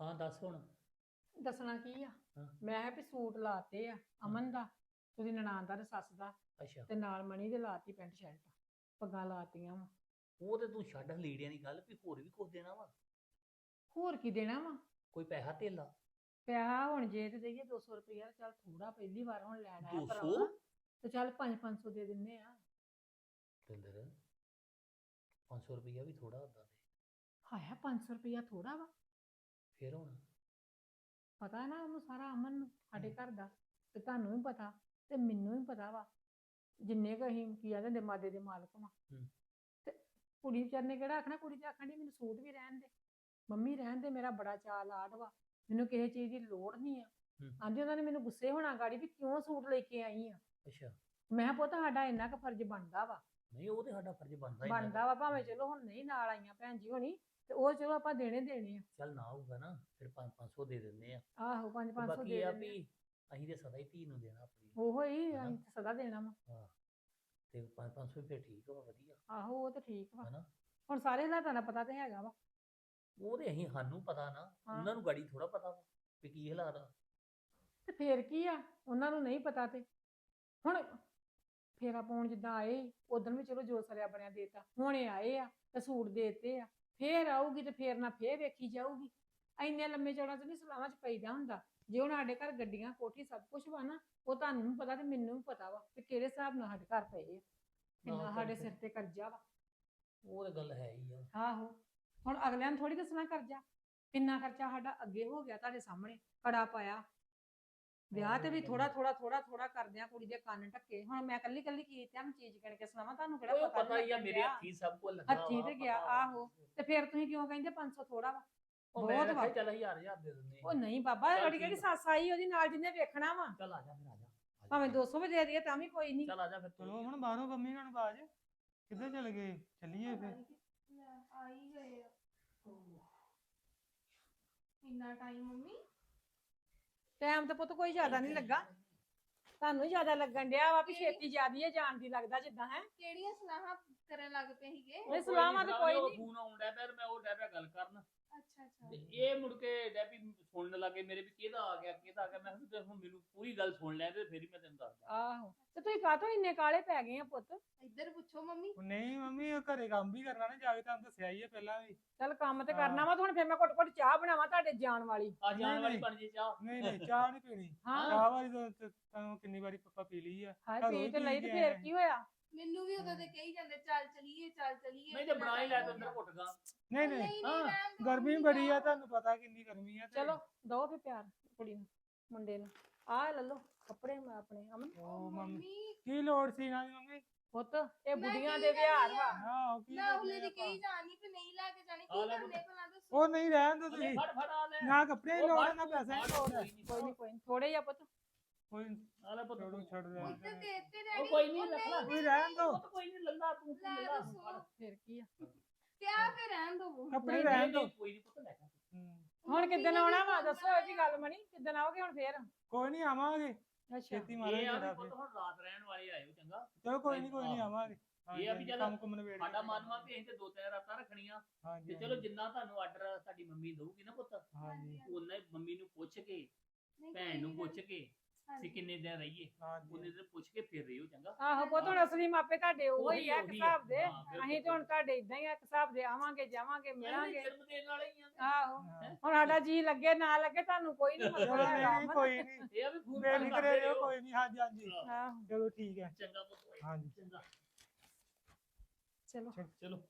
ਹਾਂ ਦੱਸ ਹੁਣ। ਦੱਸਣਾ ਕੀ ਆ? ਹਾਂ। ਮੈਂ ਕਿਹਾ ਵੀ ਸੂਟ ਲਾਤੇ ਆ ਅਮਨ ਦਾ ਉਹਦੀ ਨਨਾਣ ਦਾ ਤੇ ਸੱਸ ਦਾ ਅੱਛਾ। ਤੇ ਨਾਲ ਮਣੀ ਦੇ ਲਾਤੀ ਪੈਂਟ ਸ਼ਰਟ ਪੱਗਾਂ ਲਾਤੀਆਂ ਵਾ। ਉਹ ਤੇ ਤੂੰ ਛੱਡ ਲੀੜਿਆਂ ਦੀ ਗੱਲ ਵੀ ਹੋਰ ਵੀ ਕੁਝ ਦੇਣਾ ਵਾ? ਹੋਰ ਕੀ ਦੇਣਾ ਵਾ? ਕੋਈ ਪੈਸਾ ਧੇਲਾ? ਪਿਆ ਹੁਣ ਜੇ ਤੇ ਦੇਈਏ 200 ਰੁਪਇਆ ਚੱਲ ਥੋੜਾ ਪਹਿਲੀ ਵਾਰ ਹੁਣ ਲੈਣ ਆਇਆ 200? ਭਰਾਵਾ। ਤੇ ਚੱਲ 5-500 ਦੇ ਦਿੰਨੇ ਆ। ਦਿੰਦਰ 500 ਰੁਪਈਆ ਵੀ ਥੋੜਾ ਹੁੰਦਾ ਹਾਇਆ 500 ਰੁਪਇਆ ਥੋੜਾ ਵਾ। ਫਿਰ ਹੁਣ। ਪਤਾ ਨਾ ਉਹਨੂੰ ਸਾਰਾ ਅਮਨ ਨੂੰ ਸਾਡੇ ਘਰ ਦਾ ਤੇ ਤੁਹਾਨੂੰ ਵੀ ਪਤਾ ਤੇ ਮੈਨੂੰ ਵੀ ਪਤਾ ਵਾ ਜਿੰਨੇ ਕੁ ਅਸੀਂ ਕੀ ਆਂਦੇ ਹੁੰਦੇ ਮਾਦੇ ਦੇ ਮਾਲਕ ਵਾ। ਹੂੰ। ਤੇ ਕੁੜੀ ਵਿਚਾਰ ਨੇ ਕਿਹੜਾ ਆਖਣਾ ਕੁੜੀ ਤੇ ਆਖਣ ਡਈ ਮੈਨੂੰ ਸੂਟ ਵੀ ਰਹਿਣ ਦੇ। ਮੰਮੀ ਰਹਿਣ ਦੇ ਮੇਰਾ ਬੜਾ ਚਾਅ ਲਾਡ ਵਾ। ਮੈਨੂੰ ਕਿਸੇ ਚੀਜ਼ ਦੀ ਲੋੜ ਨਹੀਂ ਆ। ਹੂੰ। ਆਂਦੇ ਉਹਨਾਂ ਨੇ ਮੈਨੂੰ ਗੁੱਸੇ ਹੋਣਾ ਗਾੜੀ ਵੀ ਕਿਉਂ ਸੂਟ ਲੈ ਕੇ ਆਈ ਆ? ਅੱਛਾ। ਮੈਂ ਕਿਹਾ ਪੁੱਤ ਸਾਡਾ ਇੰਨਾ ਕੁ ਫਰਜ਼ ਬਣਦਾ ਵਾ। ਨਹੀਂ ਉਹ ਤੇ ਸਾਡਾ ਫਰਜ਼ ਬਣਦਾ ਹੀ ਨਾ। ਬਣਦਾ ਵਾ ਭਾਵੇਂ ਚਲੋ ਹੁਣ ਨਹੀਂ ਨਾਲ ਆਈਆਂ ਭੈਣ ਜੀ ਹੋਣੀ ਤੇ ਉਹ ਚਲੋ ਆਪਾਂ ਦੇਣੇ ਦੇਣੇ ਆ। ਚੱਲ ਨਾ ਹੋਊਗਾ ਨਾ ਫਿਰ 500 ਦੇ ਦਿੰਦੇ ਆ। ਆਹੋ 5 ਤੇ 500 ਬਾਕੀ ਦੇ ਇਹ ਆ ਦਿੰਦੇ ਵੀ ਅਸੀਂ ਤੇ ਸਦਾ ਹੀ ਧੀ ਨੂੰ ਦੇਣਾ ਆਪਣੀ। ਉਹੋ ਹੀ ਹਨਾ? ਅਸੀਂ ਤਾਂ ਸਦਾ ਦੇਣਾ ਵਾ। ਹਾਂ ਤੇ 500 ਫਿਰ ਠੀਕ ਵਾ ਵਧੀਆ। ਆਹੋ ਉਹ ਤਾਂ ਠੀਕ ਵਾ। ਹਨਾ? ਹੁਣ ਸਾਰੇ ਹਾਲਾਤਾਂ ਦਾ ਪਤਾ ਤੇ ਹੈਗਾ ਵਾ। ਉਹ ਤੇ ਅਸੀਂ ਸਾਨੂੰ ਪਤਾ ਨਾ। ਹਾਂ। ਉਹਨਾਂ ਨੂੰ ਗਾੜੀ ਥੋੜਾ ਪਤਾ ਵਾ ਵੀ ਕੀ ਹਾਲਾਤ ਆ। ਤੇ ਫੇਰ ਕੀ ਆ? ਉਹਨਾਂ ਨੂੰ ਨਹੀਂ ਪਤਾ ਤੇ। ਹੁਣ ਫੇਰਾ ਪਾਉਣ ਜਿੱਦਾਂ ਆਏ ਉਦੋਂ ਵੀ ਚਲੋ ਜੋ ਸਰਿਆ ਬਣਿਆ ਦੇਤਾ। ਹੁਣ ਇਹ ਆਏ ਆ ਤੇ ਸੂਟ ਦੇਤੇ ਆ। ਫੇਰ ਆਊਗੀ ਤੇ ਫੇਰ ਨਾ ਫੇਰ ਵੇਖੀ ਜਾਊਗੀ। ਐਨੇ ਲੰਮੇ ਚੌੜਾਂ ਚ ਨਹੀਂ ਸਲਾਵਾਂ ਚ ਪਈਦਾ ਹੁੰਦਾ। ਜੇ ਹੁਣ ਸਾਡੇ ਘਰ ਗੱਡੀਆਂ ਕੋਠੀ ਸਭ ਕੁਝ ਵਾ ਨਾ ਉਹ ਤੁਹਾਨੂੰ ਵੀ ਪਤਾ ਤੇ ਮੈਨੂੰ ਵੀ ਪਤਾ ਵਾ ਕਿ ਕਿਹੜੇ ਹਿਸਾਬ ਨਾਲ ਸਾਡੇ ਘਰ ਪਏ ਆ। ਕਿੰਨਾ ਸਾਡੇ ਸਿਰ ਤੇ ਕਰਜ਼ਾ ਵਾ। ਉਹ ਤੇ ਗੱਲ ਹੈ ਹੀ ਆ। ਆਹੋ ਹੁਣ ਅਗਲਿਆਂ ਨੂੰ ਥੋੜੀ ਦੱਸਣਾ ਕਰਜ਼ਾ। ਕਿੰਨਾ ਖਰਚਾ ਸਾਡਾ ਅੱਗੇ ਹੋ ਗਿਆ ਤੁਹਾਡੇ ਸਾਹਮਣੇ ਕੜਾ ਪਾਇਆ ਵਿਆਹ ਤੇ ਵੀ ਥੋੜਾ ਥੋੜਾ ਥੋੜਾ ਥੋੜਾ ਕਰਦਿਆਂ ਕੁੜੀ ਦੇ ਕੰਨ ਢੱਕੇ। ਹੁਣ ਮੈਂ ਕੱਲੀ ਕੱਲੀ ਕੀ ਤੁਹਾਨੂੰ ਚੀਜ਼ ਕਿਣ ਕੇ ਸੁਣਾਵਾਂ? ਤੁਹਾਨੂੰ ਕਿਹੜਾ ਪਤਾ ਪਤਾ ਹੀ ਆ ਮੇਰੇ। ਹੱਥੀ ਸਭ ਕੁਝ ਲੱਗਾ ਹੱਥੀਂ ਤੇ ਗਿਆ। ਆਹੋ। ਤੇ ਫਿਰ ਤੁਸੀਂ ਕਿਉਂ ਕਹਿੰਦੇ? 500 ਥੋੜਾ ਵਾ। ਬਹੁਤ ਵਾ। ਚੱਲ ਹਜ਼ਾਰ ਹਜ਼ਾਰ ਦੇ ਦਿੰਦੇ ਉਹ ਨਹੀਂ ਬਾਬਾ ਠੀਕ ਕਿਹੜੀ। ਸੱਸ ਆਈ ਉਹਦੀ ਨਾਲ ਜਿੰਨੇ ਵੇਖਣਾ ਵਾ। ਚੱਲ ਆ ਜਾ ਫਿਰ ਆ ਜਾ। ਭਾਵੇਂ 200 ਵੀ ਦੇ ਦਈਏ ਤਾਂ ਵੀ ਕੋਈ ਨਹੀਂ। ਚੱਲ ਆ ਜਾ ਫਿਰ ਤੂੰ। ਚਲੋ ਹੁਣ ਬਾਹਰੋਂ ਮੰਮੀ ਨਾਲ ਬਾਜ ਕਿੱਧਰ ਚਲ ਗਏ? ਚੱਲੀਏ ਫਿਰ। ਆ। ਹੀ ਗਏ। ਇੰਨਾ ਟਾਈਮ ਮੰਮੀ? ਟਾਈਮ ਤਾਂ ਪੁੱਤ ਕੋਈ ਜ਼ਿਆਦਾ ਨਹੀਂ ਲੱਗਾ। ਤੁਹਾਨੂੰ ਹੀ ਜ਼ਿਆਦਾ ਲੱਗਣ ਡਿਆ ਵਾ ਵੀ ਛੇਤੀ ਜ਼ਿਆਦੀ ਹੈ ਜਾਣ ਦੀ ਲੱਗਦਾ ਜਿੱਦਾਂ ਹੈ। ਕਿਹੜੀਆਂ ਸਲਾਹਾਂ ਕਰਨ ਲੱਗ ਪਏ ਸੀਗੇ? ਨਹੀਂ ਕੋਈ ਸਲਾਮਾਂ ਤੇ ਕੋਈ ਨਹੀਂ ਫੋਨ ਆਉਂਦਾ ਪਿਆ ਤੇ ਮੈਂ ਉਹ ਡੈ ਪਿਆ ਗੱਲ ਕਰਨ। ਅੱਛਾ ਅੱਛਾ। ਤੇ ਇਹ ਮੁੜ ਕੇ ਡੈਪੀ ਸੁਣਨ ਲੱਗੇ ਮੇਰੇ ਵੀ ਕਿਹਦਾ ਆ ਗਿਆ ਕਿਹਦਾ ਆ ਗਿਆ। ਮੈਂ ਕਿਹਾ ਵੀ ਤੇ ਹੁਣ ਮੈਨੂੰ ਪੂਰੀ ਗੱਲ ਸੁਣ ਲੈ ਤੇ ਫਿਰ ਹੀ ਮੈਂ ਤੈਨੂੰ ਦੱਸਦਾ ਆਹੋ। ਤੇ ਤੁਸੀਂ ਕਾਹਤੋਂ ਇੰਨੇ ਕਾਲੇ ਪੈ ਗਏ ਆ ਪੁੱਤ? ਇੱਧਰ ਪੁੱਛੋ ਮੰਮੀ। ਉਹ ਨਹੀਂ ਮੰਮੀ ਉਹ ਘਰੇ ਕੰਮ ਵੀ ਕਰਨਾ ਨਾ ਜਾ ਕੇ ਤੁਹਾਨੂੰ ਦੱਸਿਆ ਹੀ ਹੈ ਪਹਿਲਾਂ ਵੀ। ਚੱਲ ਕੰਮ ਤੇ। ਕਰਨਾ ਵਾ ਤੇ ਹੁਣ ਫਿਰ ਮੈਂ ਘੁੱਟ ਘੁੱਟ ਚਾਹ ਬਣਾਵਾਂ ਤੁਹਾਡੇ ਜਾਣ ਵਾਲੀ। ਆ ਜਾਣ ਨਹੀਂ, ਵਾਲੀ ਨਹੀਂ। ਬਣ ਜੇ ਚਾਹ। ਨਹੀਂ ਨਹੀਂ ਚਾਹ ਨਹੀਂ ਪੀਣੀ। ਹਾਂ। ਚਾਹ ਵਾਲੀ ਤਾਂ ਤਾਂ- ਤਾਂ ਕਿੰਨੀ ਵਾਰੀ ਪੱਪਾ ਪੀ ਲਈ ਆ। ਹਾਏ ਘਰੋਂ ਪੀ ਹੀ ਤੇ ਲਈ ਪੀ ਤੇ ਕੇ ਫੇਰ ਆਏ। ਕੀ ਹੋਇਆ? ਮੈਨੂੰ ਵੀ ਉਦੋਂ ਦੇ ਕਹੀ ਜਾਂਦੇ ਚੱਲ ਚਲੀਏ ਚੱਲ ਚਲੀਏ। ਨਹੀਂ ਤੇ ਬਣਾ ਹੀ ਲੈ ਤੇ ਅੰਦਰ। ਘੁੱਟ ਗਾ ਨਹੀਂ ਨਹੀਂ ਹਾਂ, ਗਰਮੀ ਬੜੀ ਆ। ਤੁਹਾਨੂੰ ਪਤਾ ਕਿੰਨੀ ਗਰਮੀ ਆ ਤੇ- ਚਲੋ ਦੋ ਫੇ ਪਿਆਰ ਕੁੜੀ ਨੂੰ ਮੁੰਡੇ ਨੂੰ। ਆਹ ਲੈ ਲਓ ਕੱਪੜੇ ਮੈਂ ਆਪਣੇ ਅਮਨ। ਉਹ ਮੰਮੀ ਕੀ ਲੋੜ ਸੀ ਦੀ ਮੰਮੀ? ਪੁੱਤ ਇਹ ਬੁੱਢੀਆਂ ਦੇ ਵਿਹਾਰ ਵਾ। ਆ? ਹਾਂ ਕੀ ਮੈਂ ਉਹਲੇ ਦੀ ਆਪਾਂ? ਕਹੀ ਜਾਣੀ ਤੇ ਨਹੀਂ ਲੈ ਕੇ ਜਾਣੀ ਆ ਕੀ ਕਰਨੇ। ਭਲਾ ਦੱਸੋ। ਉਹ ਨਹੀਂ ਰਹਿਣ ਦੋ ਤੁਸੀਂ। ਫੜ ਫੜ ਆ ਲੈ। ਨਾ ਕੱਪੜੇ ਦੀ ਉਹ ਲੋੜ ਨਾ ਪੈਸੇ ਦੀ ਲੋੜ ਕੋਈ ਨੀ, ਕੋਈ ਨਹੀਂ ਕੋਈ ਨੀ ਥੋੜੇ ਜਿਹਾ ਪੁੱਤ। ਕੋਈ ਆ ਲੈ ਪੁੱਤ। ਛੱਡੋ। ਛੱਡ ਦੇ। ਉਹ ਤੇ ਦੇਤੇ ਉਹ ਡੈਡੀ ਕੋਈ ਨਹੀਂ ਰੱਖ ਲੈ। ਕੋਈ ਰਹਿਣ ਦੋ। ਉਹ ਕੋਈ ਨਹੀਂ ਲੱਲਾ ਤੂੰ ਲੈ ਦੱਸੋ। ਫਿਰ ਕੀ ਆ? ਪਿਆ ਫੇ ਰਹਿਣ ਦੋ ਕੱਪੜੇ ਨਹੀਂ, ਰਹਿਣ ਨਹੀਂ, ਦੋ। ਨਹੀਂ, ਕੋਈ ਨਹੀਂ ਪੁੱਤ ਲੈ ਜਾ ਹੁਣ ਕਿੱਦਣ ਆਉਣਾ ਵਾ? ਦੱਸੋ ਇਹ ਜੀ ਗੱਲ ਮਣੀ। ਕਿੱਦਣ ਆਓਗੇ ਹੁਣ ਫੇਰ? ਕੋਈ ਨਹੀਂ ਆਵਾਂਗੇ। ਅੱਛਾ। ਛੇਤੀ ਮਾਰਾਂਗੇ ਇਹ ਆ ਵੀ ਜਰਾ ਪੁੱਤ ਫਿਰ ਹੁਣ ਰਾਤ ਰਹਿਣ ਵਾਲੇ ਆਇਓ ਚੰਗਾ। ਚਲੋ ਕੋਈ ਨਹੀਂ ਕੋਈ ਨਹੀਂ ਹਾਂ। ਆਵਾਂਗੇ। ਇਹ ਆ ਵੀ ਚੱਲ ਕੰਮ ਕੁਮ ਨਵੇੜ ਸਾਡਾ ਮਨ ਵਾ ਵੀ ਅਸੀਂ ਤੇ ਦੋ ਤਿੰਨ ਰਾਤਾਂ ਰੱਖਣੀਆਂ। ਤੇ ਚਲੋ ਜਿੰਨਾ ਤੁਹਾਨੂੰ ਆਰਡਰ ਤੁਹਾਡੀ ਮੰਮੀ ਦਊਗੀ ਨਾ ਪੁੱਤ ਹਾਂਜੀ। ਉਹਨਾਂ ਹੀ ਮੰਮੀ ਨੂੰ ਪੁੱਛ ਕੇ ਭੈਣ ਨੂੰ ਪੁੱਛ ਕੇ ਵੀ ਕਿੰਨੇ ਦਿਨ ਰਹੀਏ? ਹਾਂਜੀ। ਉਹਨੇ ਦਿਨ ਪੁੱਛ ਕੇ ਫਿਰ ਰਹੀਓ ਚੰਗਾ। ਆਹੋ ਪੁੱਤ ਹੁਣ ਅਸਲੀ ਮਾਪੇ ਤੁਹਾਡੇ ਉਹ ਹੀ ਆ ਇੱਕ ਉਹੀ ਆ। ਹਿਸਾਬ ਦੇ। ਹਾਂ, ਬਿਲਕੁਲ। ਅਸੀਂ ਤੇ ਹੁਣ ਤੁਹਾਡੇ ਇਦਾਂ ਹੀ ਆ ਇੱਕ ਹਿਸਾਬ ਦੇ ਆਵਾਂਗੇ ਜਾਵਾਂਗੇ ਮਿਲਾਂਗੇ। ਜਨਮ ਦੇਣ ਵਾਲੇ ਹੀ ਆ। ਆਹੋ। ਹਾਂ। ਹੁਣ ਸਾਡਾ ਜੀ ਲੱਗੇ ਨਾ ਲੱਗੇ ਤੁਹਾਨੂੰ ਕੋਈ ਨਹੀਂ ਚਲੋ ਮਤਲਬ ਹੈਗਾ। ਨਹੀਂ ਅਮਨ। ਕੋਈ ਨਹੀਂ ਇਹ ਆ ਵੀ ਫੋਨ ਬੇਫਿਕਰੇ ਰਹੋ ਕੋਈ ਨਹੀਂ ਹਾਂਜੀ ਹਾਂਜੀ। ਆਹੋ। ਚਲੋ ਠੀਕ ਹੈ। ਚੰਗਾ ਪੁੱਤ। ਹਾਂਜੀ। ਚੰਗਾ। ਚਲੋ। ਚਲੋ।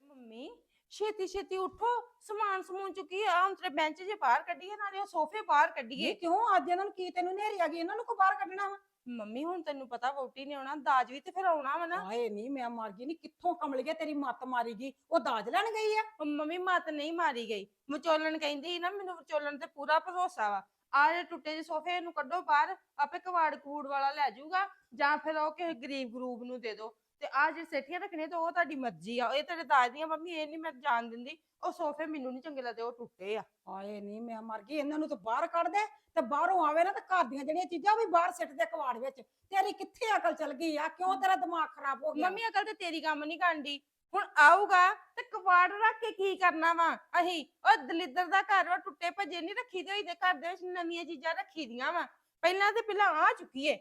ਮੰਮੀ ਛੇਤੀ ਛੇਤੀ ਉੱਠੋ ਸਮਾਨ ਸਮੂਨ ਚੁੱਕੀ ਆ ਹੁਣ ਤੇਰੇ ਬੈਂਚ ਜੇ ਬਾਹਰ ਕੱਢੀਏ ਨਾਲੇ ਉਹ ਸੋਫੇ ਬਾਹਰ ਕੱਢੀਏ। ਕਿਉਂ? ਅੱਜ ਇਹਨਾਂ ਨੂੰ ਕੀ ਤੈਨੂੰ ਨੇਰੀ ਆ ਗਈ ਇਹਨਾਂ ਨੂੰ ਕੋ ਬਾਹਰ ਕੱਢਣਾ ਵਾ? ਮੰਮੀ ਹੁਣ ਤੈਨੂੰ ਪਤਾ ਵੋਟੀ ਨੇ ਆਉਣਾ ਦਾਜ ਵੀ ਤੇ ਫਿਰ ਆਉਣਾ ਵਾ ਨਾ। ਹਾਏ ਨਹੀਂ ਮੈਂ ਮਰ ਗਈ ਨਹੀਂ ਕਿੱਥੋਂ ਕਮਲ ਗਿਆ ਤੇਰੀ ਮੱਤ ਮਾਰੀ ਗਈ ਉਹ ਦਾਜ ਲੈਣ ਗਈ ਆ? ਉਹ ਮੰਮੀ ਮਤ ਨਹੀਂ ਮਾਰੀ ਗਈ। ਵਿਚੋਲਣ ਕਹਿੰਦੀ ਸੀ ਨਾ ਮੈਨੂੰ ਵਿਚੋਲਣ ਤੇ ਪੂਰਾ ਭਰੋਸਾ ਵਾ। ਆਹ ਜਿਹੜੇ ਟੁੱਟੇ ਜਿਹੇ ਸੋਫੇ ਨੂੰ ਕੱਢੋ ਬਾਹਰ ਆਪੇ ਕਵਾੜ ਕੂੜ ਵਾਲਾ ਲੈ ਜਾਊਗਾ ਜਾਂ ਫਿਰ ਉਹ ਕਿਸੇ ਗਰੀਬ ਗਰੂਬ ਨੂੰ ਦੇ ਦਿਓ ਤੇ ਆ ਜੇ ਸੇਠੀਆਂ ਰੱਖਣੀਆਂ ਤੇ ਉਹ ਤੁਹਾਡੀ ਮਰਜ਼ੀ ਆ। ਇਹ ਤੇਰੇ ਦਾਜ ਦੀਆਂ ਮੰਮੀ ਇਹ ਨਹੀਂ ਮੈਂ ਜਾਣ ਦਿੰਦੀ। ਉਹ ਸੋਫੇ ਮੈਨੂੰ ਨਹੀਂ ਚੰਗੇ ਲੱਗਦੇ ਉਹ ਟੁੱਟੇ ਆ। ਹਾਏ ਨਹੀਂ ਮੈਂ ਮਰ ਗਈ। ਇਹਨਾਂ ਨੂੰ ਤਾਂ ਬਾਹਰ ਕੱਢ ਦੇ ਤੇ ਬਾਹਰੋਂ ਆਵੇ ਨਾ ਤੇ ਘਰ ਦੀਆਂ ਜਿਹੜੀਆਂ ਚੀਜ਼ਾਂ ਉਹ ਵੀ ਬਾਹਰ ਸਿੱਟ ਦੇ ਕਵਾੜ ਵਿੱਚ। ਤੇਰੀ ਕਿੱਥੇ ਅਕਲ ਚਲ ਗਈ ਆ? ਕਿਉਂ ਤੇਰਾ ਦਿਮਾਗ ਖਰਾਬ ਹੋ ਗਿਆ? ਮੰਮੀ ਅਕਲ ਤੇ ਤੇਰੀ ਕੰਮ ਨਹੀਂ ਕਰਦੀ ਹੁਣ ਆਊਗਾ ਤੇ ਕਵਾੜ ਰੱਖ ਕੇ ਕੀ ਕਰਨਾ ਵਾ? ਅਹੀਂ ਉਹ ਦਲਿੱਦਰ ਦਾ ਘਰ ਵਾ ਟੁੱਟੇ ਭੱਜੇ ਨਹੀਂ ਰੱਖੀ ਦੇ ਹੋਈ ਦੇ। ਘਰ ਦੇ ਵਿੱਚ ਨਵੀਆਂ ਚੀਜ਼ਾਂ ਰੱਖੀ ਦੀਆਂ ਵਾ। ਪਹਿਲਾਂ ਤੇ ਪਹਿਲਾਂ ਆ ਚੁੱਕੀਏ।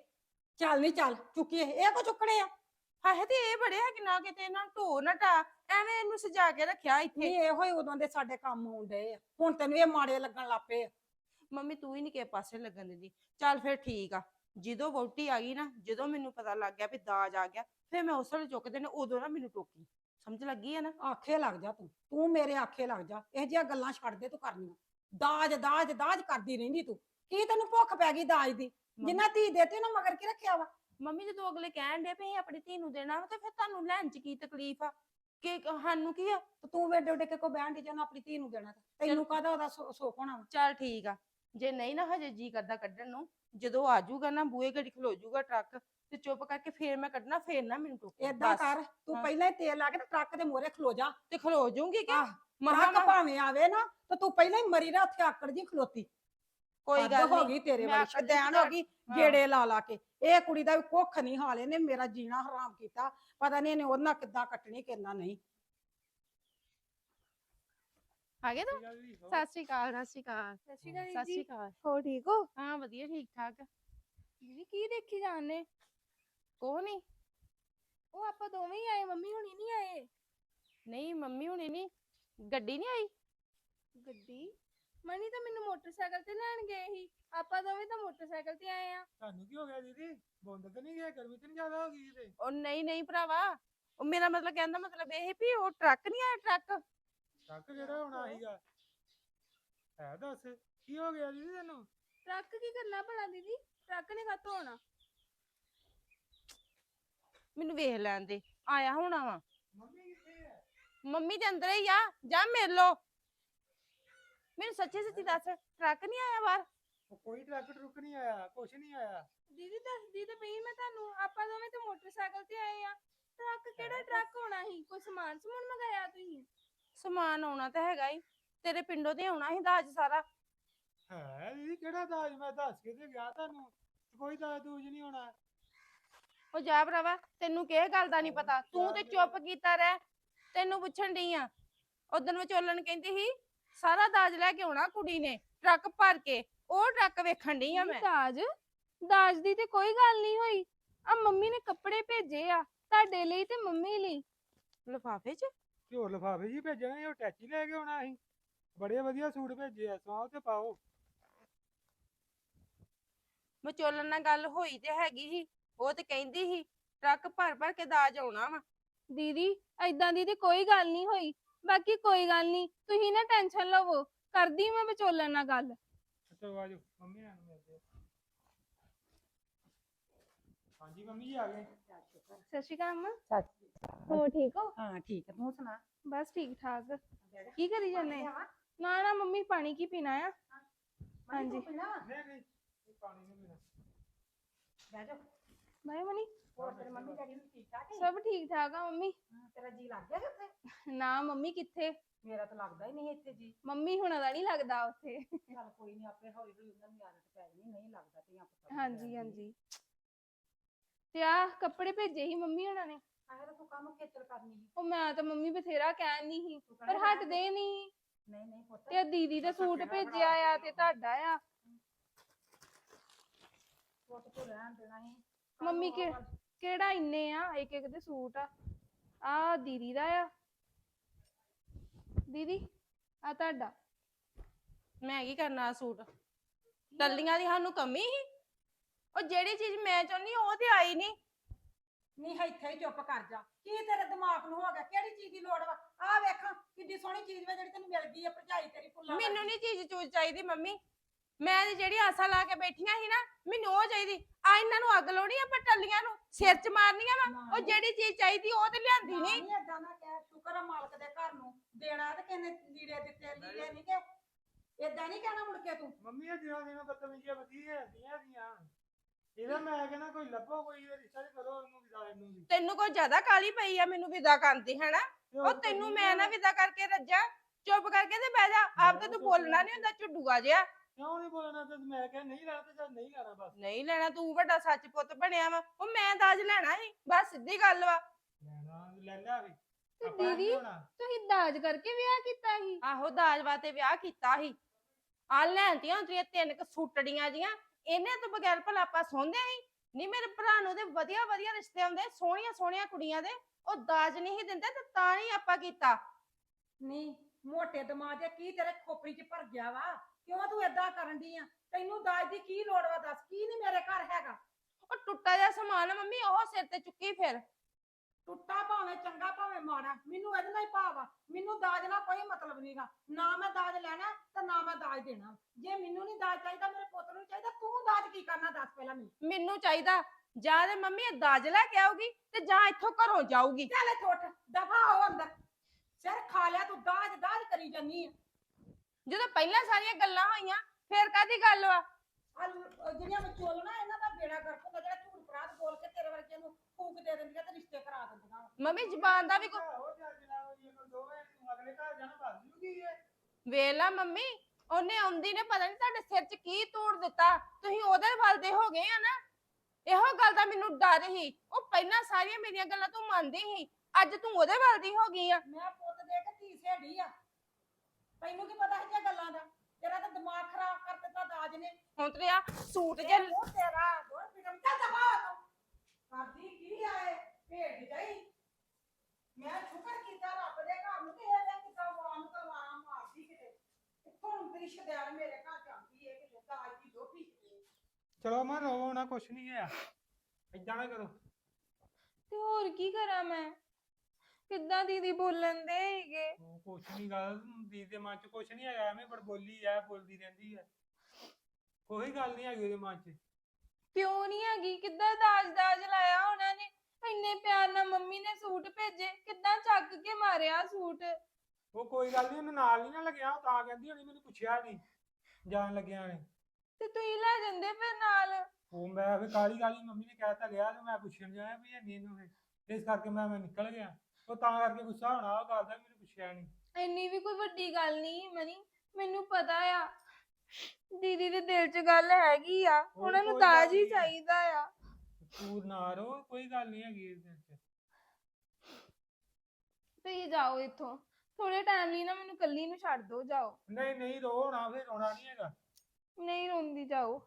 ਚੱਲ ਨਹੀਂ ਚੱਲ ਚੁੱਕੀਏ। ਇਹ ਕੋ ਚੁੱਕਣੇ ਆ? ਹਾਏ ਤੇ ਇਹ ਬੜਿਆ ਕਿ ਨਾ ਕਿਤੇ ਇਹਨਾਂ ਨੂੰ ਢੋ ਨਾ ਢਾ ਐਵੇਂ ਇਹਨੂੰ ਸਜਾ ਕੇ ਰੱਖਿਆ ਇੱਥੇ। ਨਹੀਂ ਇਹੋ ਹੀ ਉਦੋਂ ਦੇ ਸਾਡੇ ਕੰਮ ਆਉਂਦੇ ਆ। ਹੁਣ ਤੈਨੂੰ ਇਹ ਮਾੜੇ ਲੱਗਣ ਲੱਪੇ ਆ। ਮੰਮੀ ਤੂੰ ਹੀ ਨਹੀਂ ਕਿਸੇ ਪਾਸੇ ਲੱਗਣ ਦਿੰਦੀ। ਚੱਲ ਫਿਰ ਠੀਕ ਆ। ਜਦੋਂ ਵੋਟੀ ਆ ਗਈ ਨਾ ਜਦੋਂ ਮੈਨੂੰ ਪਤਾ ਲੱਗ ਗਿਆ ਵੀ ਦਾਜ ਆ ਗਿਆ ਫਿਰ ਮੈਂ ਉਸ ਵੇਲੇ ਚੁੱਕ ਦੇਣੇ ਉਦੋਂ ਨਾ ਮੈਨੂੰ ਟੋਕੀ। ਸਮਝ ਲੱਗੀ ਆ ਨਾ? ਆਖੇ ਲੱਗ ਜਾ ਤੂੰ। ਤੂੰ ਮੇਰੇ ਆਖੇ ਲੱਗ ਜਾ। ਇਹ ਜਿਹੀਆਂ ਗੱਲਾਂ ਛੱਡ ਦੇ ਤੂੰ ਕਰਨੀਆਂ। ਦਾਜ ਦਾਜ ਦਾਜ ਕਰਦੀ ਰਹਿੰਦੀ ਤੂੰ। ਕੀ ਤੈਨੂੰ ਭੁੱਖ ਪੈ ਗਈ ਦਾਜ ਦੀ? ਜਿੰਨਾ ਧੀ ਦੇਤੀ ਨਾ ਮਗਰ ਕੀ ਰੱਖਿਆ ਵਾ? ਮੰਮੀ ਜਦੋਂ ਅਗਲੇ ਕਹਿਣ ਦੇ ਵੀ ਅਸੀਂ ਆਪਣੀ ਧੀ ਨੂੰ ਦੇਣਾ ਵਾ ਤੇ ਫਿਰ ਤੁਹਾਨੂੰ ਲੈਣ ਚ ਕੀ ਤਕਲੀਫ ਆ? ਕਿ ਸਾਨੂੰ ਕੀ ਆ? ਤੇ ਤੂੰ ਵੇਡੇ ਵੇਡੇ ਕੇ ਕੋ ਬਹਿਣ ਦੀ ਜਾਂ ਆਪਣੀ ਧੀ ਨੂੰ ਦੇਣਾ ਤੇ। ਤੈਨੂੰ ਕਾਹਦਾ ਉਹਦਾ ਸੁ- ਸੁੱਖ ਹੋਣਾ ਵਾ? ਚੱਲ ਠੀਕ ਆ। ਜੇ ਨਹੀਂ ਨਾ ਹਜੇ ਜੀ ਕਰਦਾ ਕੱਢਣ ਨੂੰ ਜਦੋਂ ਆ ਜਾਊਗਾ ਨਾ ਬੂਹੇ ਘੜੀ ਖਲੋ ਜਾਊਗਾ ਟਰੱਕ ਤੇ ਚੁੱਪ ਕਰਕੇ ਫੇਰ ਮੈਂ ਕੱਢਣਾ ਫੇਰ ਨਾ ਮੈਨੂੰ ਟੋਕੀ। ਏਦਾਂ ਬਸ। ਕਰ ਤੂੰ ਹਾਂ। ਪਹਿਲਾਂ ਹੀ ਤੇਲ ਲਾ ਕੇ ਤੇ ਟਰੱਕ ਦੇ ਮੋਰੇ ਖਲੋ ਜਾ। ਤੇ ਖਲੋ ਜਾਊਂਗੀ ਕਿ? ਆਹ, ਮਹਾਂ ਟਰੱਕ ਭਾਵੇਂ ਆਵੇ ਨਾ ਤੇ ਤੂੰ ਪਹਿਲਾਂ ਹੀ ਮਰੀ ਨਾ ਉੱਥੇ ਆਕੜ ਜੀ ਖਲੋਤੀ। ਕੋਈ ਗੱਲ ਹੋ ਗਈ ਤੇਰੇ ਵਾਲੀ ਸ਼ਦੈਣ ਹੋ ਗਈ। ਗੇੜੇ ਲਾ ਲਾ ਕੇ। ਇਹ ਕੁੜੀ ਦਾ ਵੀ ਕੁੱਖ ਨਹੀਂ ਹਾਲ ਇਹਨੇ ਮੇਰਾ ਜੀਣਾ ਹਰਾਮ ਕੀਤਾ। ਪਤਾ ਨਹੀਂ ਇਹਨੇ ਉਹਨਾਂ ਕਿੱਦਾਂ ਕੱਟਣੀ ਕਿੰਨਾ ਨਹੀਂ। ਆ ਗਏ ਤੂੰ? ਸਤਿ ਸ਼੍ਰੀ ਅਕਾਲ ਸਤਿ ਸ਼੍ਰੀ ਅਕਾਲ। ਸਤਿ ਸ਼੍ਰੀ ਅਕਾਲ ਸਤਿ ਸ਼੍ਰੀ ਜੀ ਅਕਾਲ। ਹੋ ਠੀਕ ਹੋ? ਹਾਂ ਵਧੀਆ ਠੀਕ ਠਾਕ। ਦੀਦੀ ਕੀ ਦੇਖੀ ਜਾਣੇ ਕੋਹ ਨਹੀਂ ਉਹ ਆਪਾਂ ਦੋਵੇਂ ਹੀ ਆਏ ਮੰਮੀ ਹੁਣੀ ਨਹੀਂ ਆਏ? ਨਹੀਂ ਮੰਮੀ ਹੁਣੀ ਨਹੀਂ। ਗੱਡੀ ਨਹੀਂ ਆਈ? ਗੱਡੀ? ਮਨੀ ਤਾਂ ਮੈਨੂੰ ਮੋਟਰਸਾਈਕਲ ਤੇ ਲੈਣ ਗਏ ਸੀ। ਆਪਾਂ ਦੋਵੇਂ ਤਾਂ ਮੋਟਰਸਾਈਕਲ ਤੇ ਆਏ ਆ। ਤੁਹਾਨੂੰ ਕੀ ਹੋ ਗਿਆ ਦੀਦੀ? ਬੰਦ ਤਾਂ ਨਹੀਂ ਗਿਆ ਗਰਮੀ ਤਾਂ ਨਹੀਂ ਜ਼ਿਆਦਾ ਹੋ ਗਈ ਤੇ ਉਹ ਨਹੀਂ ਨਹੀਂ ਭਰਾਵਾ। ਉਹ ਮੇਰਾ ਮਤਲਬ ਕਹਿੰਦਾ ਮਤਲਬ ਇਹ ਵੀ ਉਹ ਟਰੱਕ ਨਹੀਂ ਆਇਆ ਟਰੱਕ। ਟੱਕ ਜਿਹੜਾ ਹੋਣਾ ਸੀਗਾ? ਹੈ ਦੱਸ ਕੀ ਹੋ ਗਿਆ ਦੀਦੀ ਤੈਨੂੰ? ਟਰੱਕ ਕੀ ਕਰਨਾ ਭਲਾ ਦੀਦੀ? ਟਰੱਕ ਨੇ ਕਾਤੋਂ ਹੋਣਾ ਮੈਨੂੰ ਵੇਖ ਲੈਣ ਦੇ ਆਇਆ ਹੋਣਾ ਵਾ। ਮੰਮੀ ਕਿੱਥੇ ਹੈ ਮੰਮੀ ਦੇ ਅੰਦਰ ਹੀ ਆ ਜਾ ਮਿਲ ਲੋ ਮੈਨੂੰ ਸੱਚੀ ਸੱਚੀ ਦੱਸ ਟਰੱਕ ਨਹੀਂ ਆਇਆ ਬਾਹਰ? ਉਹ ਕੋਈ ਟਰੱਕ ਟਰੁੱਕ ਨਹੀਂ ਆਇਆ ਕੁਛ ਨਹੀਂ ਆਇਆ। ਦੀਦੀ ਦੱਸਦੀ ਤਾਂ ਪਈ ਮੈਂ ਤੁਹਾਨੂੰ ਆਪਾਂ ਦੋਵੇਂ ਤਾਂ ਮੋਟਰਸਾਈਕਲ ਤੇ ਆਏ ਆ। ਟਰੱਕ ਕਿਹੜਾ ਟਰੱਕ ਹੋਣਾ ਸੀ? ਕੋਈ ਸਮਾਨ ਸਮੂਨ ਮੰਗਾਇਆ ਤੁਸੀਂ? ਸਮਾਨ ਆਉਣਾ ਤਾਂ ਹੈਗਾ ਹੀ ਤੇਰੇ ਪਿੰਡੋਂ ਤੇ ਆਉਣਾ ਸੀ ਦਾਜ ਸਾਰਾ। ਹੈ ਦੀਦੀ ਕਿਹੜਾ ਦਾਜ? ਮੈਂ ਦੱਸ ਕੇ ਤੇ ਗਿਆ ਤੁਹਾਨੂੰ। ਕੋਈ ਦਾਜ ਦੂਜ ਨਹੀਂ ਹੋਣਾ ਉਹ ਜਾ ਭਰਾਵਾ ਤੈਨੂੰ ਕਿਹ ਗੱਲ ਦਾ ਨਹੀਂ ਪਤਾ। ਤੂੰ ਤੇ ਚੁੱਪ ਕੀਤਾ ਰਹਿ। ਤੈਨੂੰ ਪੁੱਛਣ ਡਈ ਆ। ਉਦੋਂ ਵਿਚੋਲਣ ਕਹਿੰਦੀ ਸੀ ਸਾਰਾ ਦਾਜ ਲੈ ਕੇ ਆਉਣਾ ਕੁੜੀ ਨੇ ਟਰੱਕ ਭਰ ਕੇ ਉਹ ਟਰੱਕ ਵੇਖਣ ਡਈ ਆ ਮੈਂ। ਦਾਜ ਦਾਜ ਦੀ ਤੇ ਕੋਈ ਗੱਲ ਨਹੀਂ ਹੋਈ। ਆ ਮੰਮੀ ਨੇ ਕੱਪੜੇ ਭੇਜੇ ਆ ਤੁਹਾਡੇ ਲਈ ਤੇ ਮੰਮੀ ਲਈ। ਲਿਫਾਫੇ 'ਚ? ਹੋਰ ਲਿਫਾਫੇ ਜੀ ਭੇਜਣਾ ਸੀ ਉਹ ਟੈਚੀ ਲੈ ਕੇ ਆਉਣਾ ਸੀ। ਬੜੇ ਵਧੀਆ ਸੂਟ ਭੇਜੇ ਆ ਸਵਾਓ ਤੇ ਪਾਓ। ਵਿਚੋਲਣ ਨਾਲ ਗੱਲ ਹੋਈ ਤੇ ਹੈਗੀ ਸੀ ਉਹ ਤੇ ਕਹਿੰਦੀ ਸੀ ਟਰੱਕ ਭਰ ਭਰ ਕੇ ਦਾਜ ਆਉਣਾ ਵਾ। ਦੀਦੀ ਐਦਾਂ ਦੀ ਤੇ ਕੋਈ ਗੱਲ ਨਹੀਂ ਹੋਈ। ਬਾਕੀ ਕੋਈ ਗੱਲ ਨਹੀਂ ਤੁਸੀਂ ਨਾ ਟੈਨਸ਼ਨ ਲਵੋ ਕਰਦੀ ਮੈਂ ਵਿਚੋਲਣ ਨਾਲ ਗੱਲ। ਚਲੋ ਆਜੋ ਮੰਮੀ ਨਾਲ ਮਿਲਦੇ। ਆ। ਹਾਂਜੀ ਮੰਮੀ ਜੀ ਆ ਗਏ। ਸਤਿ ਸ਼੍ਰੀ ਅਕਾਲ ਅੰਮਾ ਹੋ ਠੀਕ ਹੋ? ਹਾਂ ਠੀਕ ਹੈ ਤੂੰ ਸੁਣਾ? ਬਸ ਠੀਕ ਠਾਕ। ਕੀ ਕਰੀ ਜਾਂਦੇ? ਨਾ ਨਾ ਮੰਮੀ ਪਾਣੀ ਕੀ ਪੀਣਾ ਆ? ਹਾਂਜੀ। ਨਹੀਂ ਨਹੀਂ ਇਹ ਪਾਣੀ ਨਹੀਂ ਪੀਣਾ। ਬਹਿ ਜਾ। ਬਾਏ ਮਨੀ। ਹੋਰ ਤੇਰੇ ਮੰਮੀ ਡੈਡੀ ਨੂੰ ਠੀਕ ਠਾਕ ਹੈ ਸਭ ਠੀਕ ਠਾਕ ਆ ਮੰਮੀ। ਤੇਰਾ ਜੀ ਲੱਗ ਗਿਆ ਕਿੱਥੇ? ਨਾ ਮੰਮੀ ਕਿੱਥੇ? ਮੇਰਾ ਤਾਂ ਲੱਗਦਾ ਹੀ ਨਹੀਂ ਇੱਥੇ ਜੀ। ਮੰਮੀ ਹੁਣਾਂ ਦਾ ਨਹੀਂ ਲੱਗਦਾ ਉੱਥੇ। ਚੱਲ ਕੋਈ ਨਹੀਂ ਆਪੇ ਹੌਲੀ ਹੌਲੀ ਉਹਨਾਂ ਨੂੰ ਆਦਤ ਪੈ ਜਾਣੀ ਨਹੀਂ ਲੱਗਦਾ ਤੇ ਆਪਾਂ ਹਾਂਜੀ ਹਾਂਜੀ। ਤੇ ਆ ਕੱਪੜੇ ਭੇਜੇ ਸੀ ਮੰਮੀ ਹੁਣਾਂ ਨੇ। ਆਹ ਤਾਂ ਕੰਮ ਖੇਚਲ ਕਰਨੀ ਸੀ। ਉਹ ਮੈਂ ਤਾਂ ਮੰਮੀ ਬਥੇਰਾ ਕਹਿਣ ਨਹੀਂ ਸੀ ਪਰ ਕਹਿੰਦਾ ਹਟਦੇ ਨਹੀਂ। ਨਹੀਂ ਨਹੀਂ ਪੁੱਤ। ਤੇ ਦੀਦੀ ਦਾ ਸੂਟ ਭੇਜਿਆ ਆ ਤੇ ਤੁਹਾਡਾ ਆ। ਪੁੱਤ ਤੂੰ ਰਹਿਣ ਦੇਣਾ ਸੀ। ਮੰਮੀ ਕਿ ਕਿਹੜਾ ਇੰਨੇ ਆ? ਇੱਕ ਇੱਕ ਦੇ ਸੂਟ ਆ। ਆ ਦੀਦੀ ਦਾ ਆ। ਦੀਦੀ ਆ ਤੁਹਾਡਾ। ਮੈਂ ਕੀ ਕਰਨਾ ਆਹ ਸੂਟ? ਟੱਲੀਆਂ ਦੀ ਸਾਨੂੰ ਕਮੀ ਸੀ। ਉਹ ਜਿਹੜੀ ਚੀਜ਼ ਮੈਂ ਚਾਹੁੰਦੀ ਉਹ ਤੇ ਆਈ ਨਹੀਂ। ਨਹੀਂ ਇੱਥੇ ਹੀ ਚੁੱਪ ਕਰ ਜਾ। ਕੀ ਤੇਰੇ ਦਿਮਾਗ ਨੂੰ ਹੋ ਗਿਆ? ਕਿਹੜੀ ਚੀਜ਼ ਦੀ ਲੋੜ ਵਾ? ਆਹ ਵੇਖ ਕਿੱਡੀ ਸੋਹਣੀ ਚੀਜ਼ ਵਾ ਜਿਹੜੀ ਤੈਨੂੰ ਮਿਲ ਗਈ ਆ ਭਰਜਾਈ ਤੇਰੀ ਫੁੱਲਾਂ ਮੈਨੂੰ। ਨਹੀਂ ਚੀਜ਼ ਚੂਜ਼ ਚਾਹੀਦੀ ਮੰਮੀ। ਮੈਂ ਤੇ ਜਿਹੜੀ ਆਸਾ ਲਾ ਕੇ ਬੈਠੀਆਂ ਸੀ ਨਾ ਮੈਨੂੰ ਉਹ ਚਾਹੀਦੀ। ਆ ਇਹਨਾਂ ਨੂੰ ਅੱਗ ਲਾਉਣੀ ਆ ਟੱਲੀਆਂ ਨੂੰ ਸਿਰ 'ਚ ਮਾਰਨੀਆਂ ਵਾ ਉਹ ਜਿਹੜੀ ਚੀਜ਼ ਚਾਹੀਦੀ ਉਹ ਤੇ ਲਿਆਂਦੀ ਨਹੀਂ ਨਹੀਂ ਏਦਾਂ ਨਾ ਕਹਿ ਸ਼ੁਕਰ ਆ ਮਾਲਕ ਦੇ ਘਰ ਨੂੰ। ਦੇਣਾ ਤੇ ਕਿੰਨੇ ਲੀੜੇ ਦਿੱਤੇ ਲੀੜੇ ਨਹੀਂ ਕਿ। ਏਦਾਂ ਨਹੀਂ ਕਹਿਣਾ ਮੁੜ ਕੇ ਤੂੰ। ਮੰਮੀ ਇਹ ਦਿਨਾਂ ਦਿਨਾਂ ਬਦਤਮੀਜ਼ੀਆਂ ਵਧੀ ਜਾਂਦੀਆਂ ਦੀਆਂ ਇਹਦਾ ਮੈਂ ਕਹਿੰਦਾ ਕੋਈ ਲੱਭੋ ਕੋਈ ਇਹਦਾ ਰਿਸ਼ਤਾ ਤੇ ਕਰੋ ਇਹਨੂੰ ਵਿਦਾ ਇਹਨੂੰ ਵੀ। ਤੈਨੂੰ ਕੋਈ ਜ਼ਿਆਦਾ ਕਾਲੀ ਪਈ ਆ ਮੈਨੂੰ ਵਿਦਾ ਕਰਦੀ ਹੈਨਾ? ਤੇ ਉਹ ਤੈਨੂੰ ਮੈਂ ਨਾ ਵਿਦਾ ਕਰਕੇ ਰੱਜਾ। ਚੁੱਪ ਕਰਕੇ ਤੇ ਬਹਿ ਜਾ। ਆਪ ਤੇ ਤੂੰ ਬੋਲਣਾ ਨਹੀਂ ਹੁੰਦਾ ਝੁੱਡੂਆ ਜਿਹਾ। ਕਿਉਂ ਨਹੀਂ ਬੋਲਣਾ ਤੇ ਮੈਂ ਕਿਹਾ ਨਹੀਂ ਲੈਣਾ ਤੇ ਜਦ ਨਹੀਂ ਲੈਣਾ ਬਸ। ਨਹੀਂ ਲੈਣਾ ਤੂੰ ਵੱਡਾ ਸੱਚ ਪੁੱਤ ਬਣਿਆ ਵਾ। ਉਹ ਮੈਂ ਦਾਜ ਲੈਣਾ ਸੀ ਬਸ ਸਿੱਧੀ ਗੱਲ ਵਾ। ਲੈਣਾ ਲੈ ਲਿਆ ਵੀ। ਤੇ ਆਪਾਂ ਨੀ ਦੀਦੀ ਹੋਣਾ। ਤੁਸੀਂ ਦਾਜ ਕਰਕੇ ਵਿਆਹ ਕੀਤਾ ਸੀ। ਆਹੋ ਦਾਜ ਵਾਤੇ ਵਿਆਹ ਕੀਤਾ ਸੀ। ਆ ਲੈਂਦੀਆਂ ਹੁੰਦੀਆਂ ਤਿੰਨ ਕ ਸੂਟੜੀਆਂ ਜੀਆਂ। ਇਹਨੇ ਤੋਂ ਬਗੈਰ ਭਲਾ ਆਪਾਂ ਸੌਂਦੇ ਸੀ ਨਹੀਂ ਮੇਰੇ ਭਰਾ ਨੂੰ ਤੇ ਵਧੀਆ ਵਧੀਆ ਰਿਸ਼ਤੇ ਆਉਂਦੇ ਸੋਹਣੀਆਂ ਸੋਹਣੀਆਂ ਕੁੜੀਆਂ ਦੇ। ਉਹ ਦਾਜ ਨਹੀਂ ਸੀ ਦਿੰਦੇ ਤੇ ਤਾਂ ਨਹੀਂ ਆਪਾਂ ਕੀਤਾ। ਨਹੀਂ ਮੋਟੇ ਦਿਮਾਗ ਦੇ ਕੀ ਤੇਰੇ ਖੋਪੜੀ 'ਚ ਭਰ ਗਿਆ ਵਾ? ਕਿਉਂ ਤੂੰ ਏਦਾਂ ਕਰਨ ਦੀ ਆ? ਤੈਨੂੰ ਦਾਜ ਦੀ ਕੀ ਲੋੜ ਵਾ ਦੱਸ? ਕੀ ਨਹੀਂ ਮੇਰੇ ਘਰ ਹੈਗਾ? ਉਹ ਟੁੱਟਾ ਜਿਹਾ ਸਮਾਨ ਆ ਮੰਮੀ ਉਹ ਸਿਰ ਤੇ ਚੁੱਕੀ ਫਿਰ। ਟੁੱਟਾ ਭਾਵੇਂ ਚੰਗਾ ਭਾਵੇਂ ਮਾੜਾ ਮੈਨੂੰ ਇਹਦੇ ਨਾਲ ਹੀ ਭਾਵ ਆ। ਮੈਨੂੰ ਦਾਜ ਨਾਲ ਕੋਈ ਮਤਲਬ ਨਹੀਂਗਾ ਨਾ ਮੈਂ ਦਾਜ ਲੈਣਾ ਤੇ ਨਾ ਮੈਂ ਦਾਜ ਦੇਣਾ। ਜੇ ਮੈਨੂੰ ਨਹੀਂ ਦਾਜ ਚਾਹੀਦਾ ਮੇਰੇ ਪੁੱਤ ਨੂੰ ਚਾਹੀਦਾ ਤੂੰ ਦਾਜ ਕੀ ਕਰਨਾ ਦੱਸ ਪਹਿਲਾਂ ਮੈਨੂੰ? ਮੈਨੂੰ ਚਾਹੀਦਾ ਜਾਂ ਤੇ ਮੰਮੀ ਇਹ ਦਾਜ ਲੈ ਕੇ ਆਊਗੀ ਤੇ ਜਾਂ ਇੱਥੋਂ ਘਰੋਂ ਜਾਊਗੀ। ਚੱਲ ਇੱਥੇ ਉੱਠ ਦਫਾ ਹੋ ਅੰਦਰ। ਸਿਰ ਖਾ ਲਿਆ ਤੂੰ ਦਾਜ ਦਾਜ ਕਰੀ ਜਾਨੀ ਆ। ਜਦੋਂ ਪਹਿਲਾਂ ਸਾਰੀਆਂ ਗੱਲਾਂ ਹੋਈਆਂ ਫੇਰ ਕਾਦੀ ਗੱਲ ਵਾ? ਆਹ ਲ- ਜਿਹੜੀਆਂ ਵਿਚੋਲਣਾ ਇਹਨਾਂ ਦਾ ਬੇੜਾ ਹੁੰਦਾ ਜਿਹੜਾ ਝੂਠ ਫਰਾਦ ਬੋਲ ਕੇ ਤੇਰੇ ਵਰਗੇ ਨੂੰ ਫੂਕ ਦੇ ਦਿੰਦੀਆਂ ਤੇ ਰਿਸ਼ਤੇ ਕਰਾ ਦਿੰਦੀਆਂ। ਮੰਮੀ ਜ਼ਬਾਨ ਦਾ ਵੀ ਕੋਈ ਆਹੋ ਚੱਲ ਜਨਾਬ ਜੀ ਕੋਲ ਦੋਵੇਂ ਤੂੰ ਅਗਲੇ ਘਰ ਜਾਣਾ ਭੱਜ ਜੂਗੀ ਇਹ। ਵੇਲਾ ਮੰਮੀ ਉਹਨੇ ਆਉਂਦੀ ਨੇ ਪਤਾ ਨਹੀਂ ਤੁਹਾਡੇ ਸਿਰ 'ਚ ਕੀ ਤੋੜ ਦਿੱਤਾ। ਤੁਸੀਂ ਉਹਦੇ ਵੱਲ ਦੇ ਹੋ ਗਏ ਆ ਨਾ। ਇਹੋ ਗੱਲ ਦਾ ਮੈਨੂੰ ਡਰ ਹੀ। ਉਹ ਪਹਿਲਾਂ ਸਾਰੀਆਂ ਮੇਰੀਆਂ ਗੱਲਾਂ ਤੂੰ ਮੰਨਦੀ ਸੀ ਅੱਜ ਤੂੰ ਉਹਦੇ ਵੱਲ ਦੀ ਹੋ ਗਈ ਆ। ਮੈਂ ਪੁੱਤ ਦੇ ਕੇ ਧੀ ਸੇੜੀ ਆ। ਤੈਨੂੰ ਕੀ ਪਤਾ ਇਹ ਗੱਲਾਂ ਦਾ? ਤੇਰਾ ਤਾਂ ਦਿਮਾਗ ਖਰਾਬ ਕਰ ਦਿੱਤਾ ਦਾਜ ਨੇ। ਹੁਣ ਤੇ ਆ ਸੂਟ ਜੇ ਮੂੰਹ ਤੇਰਾ ਦੋਰ ਪਿਟਮ ਚੱਲ ਹੋ ਤੂੰ। ਕਰਦੀ ਕੀ ਆਏ ਭੇਡ ਜਾਈ। ਮੈਂ ਸ਼ੁਕਰ ਕੀਤਾ ਰੱਬ ਦੇ ਘਰ ਨੂੰ ਤੇ ਇਹ ਕਿਤਾ ਵਾਂ ਨੂੰ ਤਲਵਾਰਾਂ ਮਾਰਦੀ ਕਿਤੇ। ਇੱਥੋਂ ਉਂਗਲੀ ਛਦਿਆਲ ਮੇਰੇ ਘਰ ਜਾਂਦੀ ਏ ਕਿਤੇ ਦਾਜ ਦੀ ਦੋਪੀ ਚਲੋ ਮੈਂ ਰੋਵੋ ਨਾ ਕੁਛ ਨਹੀਂ ਹੈ ਏਦਾਂ ਨਾ ਕਰੋ। ਤੇ ਹੋਰ ਕੀ ਕਰਾਂ ਮੈਂ? ਕਿੱਦਾਂ ਦੀਦੀ ਬੋਲਣ ਦੇ ਹੀਗੇ? ਉਹ ਕੁਛ ਨਹੀਂ ਗੱਲ ਦੀਦੀ ਦੇ ਮਨ ਚ ਕੁਛ ਨਹੀਂ ਹੈਗਾ ਐਵੇਂ ਬੜਬੋਲੀ ਐ ਬੋਲਦੀ ਰਹਿੰਦੀ ਹੈ ਕੋਈ ਗੱਲ ਨਹੀਂ ਹੈਗੀ ਉਹਦੇ ਮਨ ਚ। ਕਿਉਂ ਨਹੀਂ ਹੈਗੀ ਕਿੱਦਾਂ ਦਾਜ ਦਾਜ ਲਾਇਆ ਉਹਨਾਂ ਨੇ? ਇੰਨੇ ਪਿਆਰ ਨਾਲ ਮੰਮੀ ਨੇ ਸੂਟ ਭੇਜੇ ਕਿੱਦਾਂ ਚੱਕ ਕੇ ਮਾਰਿਆ ਸੂਟ? ਉਹ ਕੋਈ ਗੱਲ ਨਹੀਂ ਉਹਨੂੰ ਨਾਲ ਨਹੀਂ ਨਾ ਲੱਗਿਆ ਉਹ ਤਾਂ ਕਹਿੰਦੀ ਹੋਣੀ ਮੈਨੂੰ ਪੁੱਛਿਆ ਨਹੀਂ ਜਾਣ ਲੱਗਿਆ ਨੇ। ਤੇ ਤੁਸੀਂ ਲੈ ਜਾਂਦੇ ਫਿਰ ਨਾਲ। ਉਹ ਮੈਂ ਫਿਰ ਕਾਲੀ ਕਾਲੀ ਮੰਮੀ ਨੇ ਕਹਿਤਾ ਗਿਆ ਤੇ ਮੈਂ ਪੁੱਛਣ ਜਾਇਆ ਵੀ ਨਹੀਂ ਇਹਨੂੰ ਫਿਰ। ਇਸ ਕਰਕੇ ਮੈਂ ਮੈਂ ਨਿਕਲ ਗਿਆ। ਉਹ ਤਾਂ ਕਰਕੇ ਗੁੱਸਾ ਹੋਣਾ ਉਹ ਕਰਦਾ ਮੈਨੂੰ ਪੁੱਛਿਆ ਨਹੀਂ ਇੰਨੀ ਵੀ ਕੋਈ ਵੱਡੀ ਗੱਲ ਨਹੀਂ ਮਨੀ ਮੈਨੂੰ ਪਤਾ ਆ। ਦੀਦੀ ਦੇ ਦਿਲ 'ਚ ਗੱਲ ਹੈਗੀ ਆ ਉਹ ਉਹਨਾਂ ਨੂੰ ਕੋਈ ਗੱਲ ਦਾਜ ਹੀ ਨਹੀਂ ਆ। ਚਾਹੀਦਾ ਆ। ਤੂੰ ਨਾ ਰੋ ਕੋਈ ਗੱਲ ਨਹੀਂ ਹੈਗੀ ਇਸ ਵਿੱਚ ਤੁਸੀਂ ਜਾਓ ਇੱਥੋਂ। ਥੋੜੇ ਟਾਈਮ ਲਈ ਨਾ ਮੈਨੂੰ ਕੱਲੀ ਨੂੰ ਛੱਡ ਦਿਓ ਜਾਓ। ਨਹੀਂ ਨਹੀਂ ਰੋ ਨਾ ਫਿਰ ਰੋਣਾ ਨਹੀਂ ਹੈਗਾ। ਨਹੀਂ ਰੋਂਦੀ ਜਾਓ।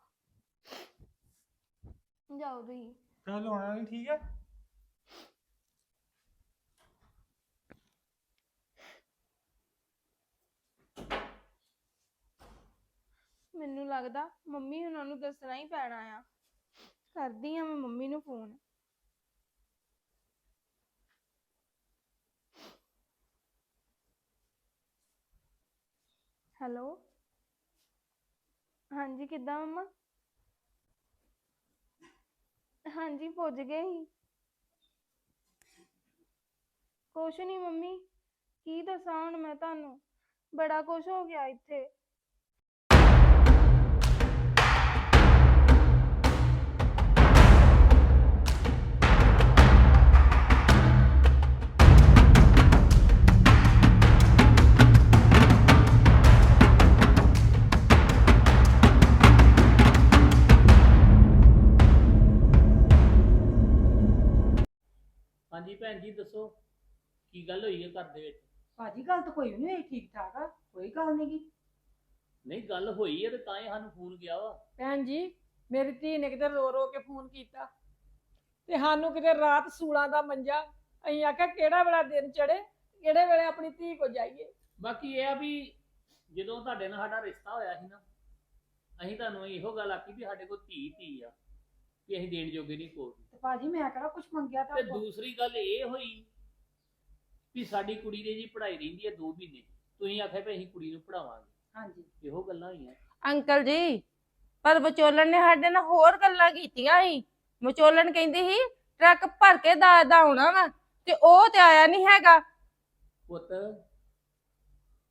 ਜਾਓ ਤੁਸੀਂ। ਚੱਲ ਰੋਣਾ ਨਹੀਂ ਠੀਕ ਹੈ ਮੈਨੂੰ ਲੱਗਦਾ ਮੰਮੀ ਉਹਨਾਂ ਨੂੰ ਦੱਸਣਾ ਹੀ ਪੈਣਾ ਆ। ਕਰਦੀ ਆ ਮੈਂ ਮੰਮੀ ਨੂੰ ਫੋਨ। ਹੈਲੋ? ਹਾਂਜੀ, ਕਿੱਦਾਂ ਮੰਮਾ? ਹਾਂਜੀ, ਪੁੱਜ ਗਏ ਸੀ। ਕੁਛ ਨਹੀਂ ਮੰਮੀ, ਕੀ ਦੱਸਾਂ ਹੁਣ ਮੈਂ ਤੁਹਾਨੂੰ? ਬੜਾ ਕੁਛ ਹੋ ਗਿਆ ਇੱਥੇ। ਭੈਣ ਜੀ ਦੱਸੋ ਕੀ ਗੱਲ ਹੋਈ ਹੈ ਘਰ ਦੇ ਵਿੱਚ? ਭਾਜੀ ਗੱਲ ਤਾਂ ਕੋਈ ਨਹੀਂ ਹੋਈ ਠੀਕ ਠਾਕ ਆ ਕੋਈ ਗੱਲ ਨਹੀਂ ਗੀ। ਨਹੀਂ ਗੱਲ ਹੋਈ ਹੈ ਤੇ ਤਾਂ ਹੀ ਸਾਨੂੰ ਫੋਨ ਗਿਆ ਵਾ। ਭੈਣ ਜੀ ਮੇਰੀ ਧੀ ਨੇ ਕਿਤੇ ਰੋ ਰੋ ਕੇ ਫੋਨ ਕੀਤਾ ਤੇ ਸਾਨੂੰ ਕਿਤੇ ਰਾਤ ਸੂਲਾਂ ਦਾ ਮੰਜਾ ਅਸੀਂ ਆਖਿਆ ਕਿਹੜਾ ਵੇਲਾ ਦਿਨ ਚੜੇ ਕਿਹੜੇ ਵੇਲੇ ਆਪਣੀ ਧੀ ਕੋ ਜਾਈਏ। ਬਾਕੀ ਇਹ ਆ ਵੀ ਜਦੋਂ ਤੁਹਾਡੇ ਨਾਲ ਸਾਡਾ ਰਿਸ਼ਤਾ ਹੋਇਆ ਸੀ ਨਾ ਅਸੀਂ ਤੁਹਾਨੂੰ ਇਹੋ ਗੱਲ ਆਖੀ ਵੀ ਸਾਡੇ ਕੋਲ ਧੀ ਧੀ ਆ ਕਿ ਅਸੀਂ ਦੇਣ ਜੋਗੇ ਨਹੀਂ ਕੋਈ। ਭਾਜੀ ਮੈਂ ਕਿਹੜਾ ਕੁਝ ਮੰਗਿਆ ਤੇ ਤਾਂ ਦੂਸਰੀ ਗੱਲ ਇਹ ਹੋਈ ਵੀ ਸਾਡੀ ਕੁੜੀ ਦੀ ਜੀ ਪੜ੍ਹਾਈ ਰਹਿੰਦੀ ਹੈ 2 ਮਹੀਨੇ। ਤੁਸੀਂ ਆਖਿਆ ਵੀ ਅਸੀਂ ਕੁੜੀ ਨੂੰ ਪੜਾਵਾਂਗੇ ਹਾਂਜੀ। ਇਹੋ ਗੱਲਾਂ ਹੋਈਆਂ। ਅੰਕਲ ਜੀ ਪਰ ਵਿਚੋਲਣ ਨੇ ਸਾਡੇ ਨਾਲ ਹੋਰ ਗੱਲਾਂ ਕੀਤੀਆਂ ਸੀ। ਵਿਚੋਲਣ ਕਹਿੰਦੀ ਸੀ ਟਰੱਕ ਭਰ ਕੇ ਦਾਜ ਦਾ ਆਉਣਾ ਵਾ ਤੇ ਉਹ ਤੇ ਆਇਆ ਨਹੀਂ ਹੈਗਾ। ਪੁੱਤ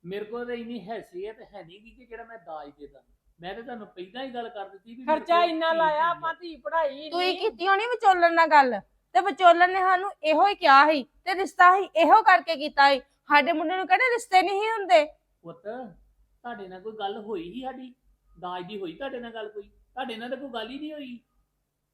ਮੇਰੇ ਕੋਲ ਤਾਂ ਇੰਨੀ ਹੈਸੀਅਤ ਹੈ ਨਹੀਂ ਗੀ ਕਿ ਜਿਹੜਾ ਮੈਂ ਦਾਜ ਦੇ ਦਾਂ। ਮੈਂ ਤਾਂ ਤੁਹਾਨੂੰ ਪਹਿਲਾਂ ਹੀ ਗੱਲ ਕਰ ਦਿੱਤੀ ਵੀ ਮੇਰੇ ਖਰਚਾ ਕੋਲ ਇੰਨਾ ਲਾਇਆ ਆ। ਆਪਾਂ ਧੀ ਪੜ੍ਹਾਈ ਤੁਸੀਂ ਨਹੀਂ ਕੀਤੀ ਹੋਣੀ ਵਿਚੋਲਣ ਨਾਲ ਗੱਲ? ਤੇ ਵਿਚੋਲਣ ਨੇ ਸਾਨੂੰ ਇਹੋ ਹੀ ਕਿਹਾ ਸੀ ਤੇ ਰਿਸ਼ਤਾ ਹੀ ਇਹੋ ਕਰਕੇ ਕੀਤਾ ਸੀ। ਸਾਡੇ ਮੁੰਡੇ ਨੂੰ ਕਹਿੰਦੇ ਰਿਸ਼ਤੇ ਨਹੀਂ ਸੀ ਹੁੰਦੇ। ਪੁੱਤ ਤੁਹਾਡੇ ਨਾਲ ਕੋਈ ਗੱਲ ਹੋਈ ਹੀ ਸਾਡੀ? ਦਾਜ ਦੀ ਹੋਈ ਤੁਹਾਡੇ ਨਾਲ ਗੱਲ ਕੋਈ? ਤੁਹਾਡੇ ਨਾਲ ਤਾਂ ਕੋਈ ਗੱਲ ਹੀ ਨਹੀਂ ਹੋਈ।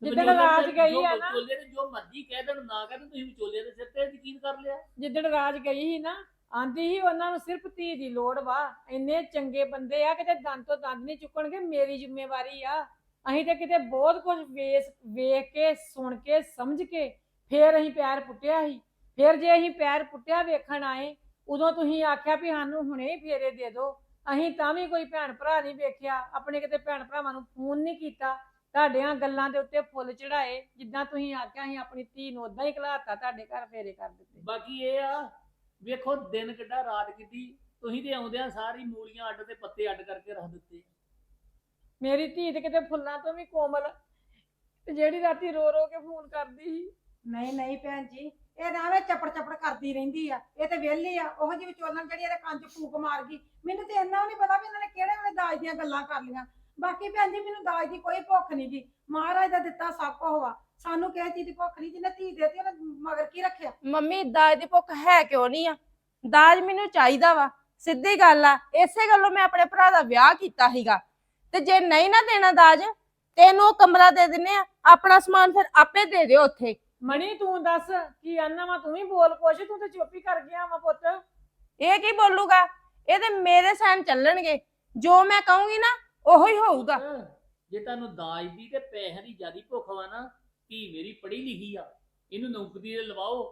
ਜਿੱਦਣ ਵਿਚੋਲੇ ਰਾਜ ਤੇ ਗਈ ਜੋ ਆ ਨਾ। ਵਿਚੋਲੇ ਨੇ ਜੋ ਮਰਜ਼ੀ ਕਹਿ ਦੇਣ ਨਾ ਕਹਿ ਦੇਣ ਤੁਸੀਂ ਵਿਚੋਲੇ ਦੇ ਸਿਰ ਤੇ ਯਕੀਨ ਕਰ ਲਿਆ। ਜਿੱਦਣ ਰਾਜ ਗਈ ਸੀ ਨਾ ਆਂਦੀ ਸੀ, ਉਹਨਾਂ ਨੂੰ ਸਿਰਫ ਧੀ ਦੀ ਲੋੜ ਵਾ। ਇੰਨੇ ਚੰਗੇ ਬੰਦੇ ਆ, ਕਿਤੇ ਦੰਦ ਤੋਂ ਦੰਦ ਨਹੀਂ ਚੁੱਕਣਗੇ, ਮੇਰੀ ਜ਼ਿੰਮੇਵਾਰੀ ਆ। ਅਸੀਂ ਤੇ ਕਿਤੇ ਬਹੁਤ ਕੁਝ ਵੇਸ, ਵੇਖ ਕੇ, ਸੁਣ ਕੇ, ਸਮਝ ਕੇ ਫੇਰ ਅਸੀਂ ਪੈਰ ਪੁੱਟਿਆ ਸੀ। ਫੇਰ ਜੇ ਅਸੀਂ ਪੈਰ ਪੁੱਟਿਆ ਵੇਖਣ ਆਏ, ਉਦੋਂ ਤੁਸੀਂ ਆਖਿਆ ਵੀ ਸਾਨੂੰ ਹੁਣੇ ਹੀ ਫੇਰੇ ਦੇ ਦਿਓ। ਅਸੀਂ ਤਾਂ ਵੀ ਕੋਈ ਭੈਣ ਭਰਾ ਨਹੀਂ ਵੇਖਿਆ, ਆਪਣੇ ਕਿਤੇ ਭੈਣ ਭਰਾਵਾਂ ਨੂੰ ਫੋਨ ਨਹੀਂ ਕੀਤਾ। ਤੁਹਾਡੀਆਂ ਗੱਲਾਂ ਦੇ ਉੱਤੇ ਫੁੱਲ ਚੜਾਏ ਜਿੱਦਾਂ ਤੁਸੀਂ ਆਖਿਆ ਅਸੀਂ ਆਪਣੀ ਧੀ ਨੂੰ ਉਦਾਂ ਹੀ ਘਲਾਤਾ, ਤੁਹਾਡੇ ਘਰ ਫੇਰੇ ਕਰ ਦਿੱਤੇ। ਬਾਕੀ ਇਹ ਆ ਵੇਖੋ ਦਿਨ ਕਿੱਡਾ ਰਾਤ ਕਿੱਡੀ। ਤੁਸੀਂ ਤੇ ਆਉਂਦਿਆਂ ਸਾਰੀ ਮੂਲੀਆਂ ਅੱਡ ਤੇ ਪੱਤੇ ਅੱਡ ਕਰਕੇ ਰੱਖ ਦਿੱਤੇ। ਮੇਰੀ ਧੀ ਤੇ ਕਿਤੇ ਫੁੱਲਾਂ ਤੋਂ ਵੀ ਕੋਮਲ। ਤੇ ਜਿਹੜੀ ਰਾਤੀ ਰੋ ਰੋ ਕੇ ਫੋਨ ਕਰਦੀ ਸੀ। ਨਹੀਂ ਨਹੀਂ ਭੈਣ ਜੀ ਇਹ ਤਾਂ ਐਵੇਂ ਚੱਪੜ ਚੱਪੜ ਕਰਦੀ ਰਹਿੰਦੀ ਆ। ਇਹ ਤੇ ਵਿਹਲੀ ਆ ਉਹ ਜਿਹੀ ਵਿਚੋਲਣ ਜਿਹੜੀ ਇਹਦੇ ਕੰਨ 'ਚ ਫੂਕ ਮਾਰ ਗਈ। ਮੈਨੂੰ ਤੇ ਇੰਨਾ ਵੀ ਨਹੀਂ ਪਤਾ ਵੀ ਇਹਨਾਂ ਨੇ ਕਿਹੜੇ ਵੇਲੇ ਦਾਜ ਦੀਆਂ ਗੱਲਾਂ ਕਰ ਲੀਆਂ ਬਾਕੀ ਭੈਣ ਜੀ ਮੈਨੂੰ ਦਾਜ ਦੀ ਕੋਈ ਭੁੱਖ ਨਹੀਂ ਗੀ। ਮਹਾਰਾਜ ਦਾ ਦਿੱਤਾ ਸਭ ਕੁਝ ਵਾ। ਸਾਨੂੰ ਕਿਸੇ ਚੀਜ਼ ਦੀ ਭੁੱਖ ਨਹੀਂ ਜਿਹਨੇ ਧੀ ਦੇਤੀ ਉਹਨੇ ਮਗਰ ਕੀ ਰੱਖਿਆ? ਮੰਮੀ ਦਾਜ ਦੀ ਭੁੱਖ ਹੈ ਕਿਉਂ ਨਹੀਂ ਆ? ਦਾਜ ਮੈਨੂੰ ਚਾਹੀਦਾ ਵਾ। ਸਿੱਧੀ ਗੱਲ ਆ ਇਸੇ ਗੱਲੋਂ ਮੈਂ ਆਪਣੇ ਭਰਾ ਦਾ ਵਿਆਹ ਕੀਤਾ ਸੀਗਾ। ਤੇ ਜੇ ਨਹੀਂ ਨਾ ਦੇਣਾ ਦਾਜ ਤੈਨੂੰ ਉਹ ਕਮਰਾ ਦੇ ਦਿੰਨੇ ਆ। ਆਪਣਾ ਸਮਾਨ ਫਿਰ ਆਪੇ ਦੇ ਦਿਓ ਉੱਥੇ। ਮਣੀ ਤੂੰ ਦੱਸ ਕੀ ਆਨਾ ਵਾ? ਤੂੰ ਵੀ ਬੋਲ ਕੁਛ ਤੂੰ ਤੇ ਚੁੱਪ ਹੀ ਕਰ ਗਿਆ ਵਾ ਪੁੱਤ। ਇਹ ਕੀ ਬੋਲੂਗਾ? ਇਹ ਤੇ ਮੇਰੇ ਸਹਿਨ ਚੱਲਣਗੇ। ਜੋ ਮੈਂ ਕਹੂੰਗੀ ਨਾ ਉਹੋ ਹੀ ਹੋਊਗਾ। ਜੇ ਤੁਹਾਨੂੰ ਦਾਜ ਦੀ ਤੇ ਪੈਸਿਆਂ ਦੀ ਜਿਆਦੀ ਭੁੱਖ ਵਾ ਨਾ ਧੀ ਮੇਰੀ ਪੜ੍ਹੀ ਲਿਖੀ ਆ ਇਹਨੂੰ ਨੌਕਰੀ ਤੇ ਲਵਾਓ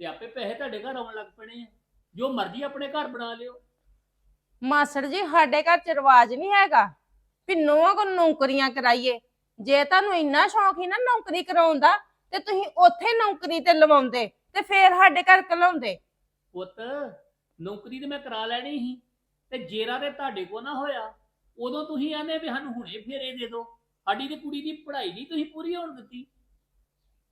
ਤੇ ਆਪੇ ਪੈਸੇ ਤੁਹਾਡੇ ਘਰ ਆਉਣ ਲੱਗ ਪੈਣੇ ਆ। ਜੋ ਮਰਜ਼ੀ ਆਪਣੇ ਘਰ ਬਣਾ ਲਿਓ। ਮਾਸੜ ਜੀ ਸਾਡੇ ਘਰ ਚ ਰਿਵਾਜ ਨਹੀਂ ਹੈਗਾ ਵੀ ਨੂੰਹਾਂ ਕੋ ਨੌਕਰੀਆਂ ਕਰਾਈਏ। ਜੇ ਤੁਹਾਨੂੰ ਇੰਨਾ ਸ਼ੌਂਕ ਹੀ ਨਾ ਨੌਕਰੀ ਕਰਾਉਣ ਦਾ ਤੇ ਤੁਸੀਂ ਉੱਥੇ ਨੌਕਰੀ ਤੇ ਲਵਾਉਂਦੇ ਤੇ ਫੇਰ ਸਾਡੇ ਘਰ ਕਲਾਉਂਦੇ ਪੁੱਤ ਨੌਕਰੀ ਤੇ ਮੈਂ ਕਰਾ ਲੈਣੀ ਸੀ ਤੇ ਜੇਰਾ ਤੇ ਤੁਹਾਡੇ ਕੋ ਨਾ ਹੋਇਆ। ਉਦੋਂ ਤੁਸੀਂ ਆਨੇ ਵੀ ਸਾਨੂੰ ਹੁਣੇ ਫੇਰੇ ਦੇ ਦਿਓ। ਸਾਡੀ ਤੇ ਕੁੜੀ ਦੀ ਪੜ੍ਹਾਈ ਨਹੀਂ ਤੁਸੀਂ ਪੂਰੀ ਹੋਣ ਦਿੱਤੀ।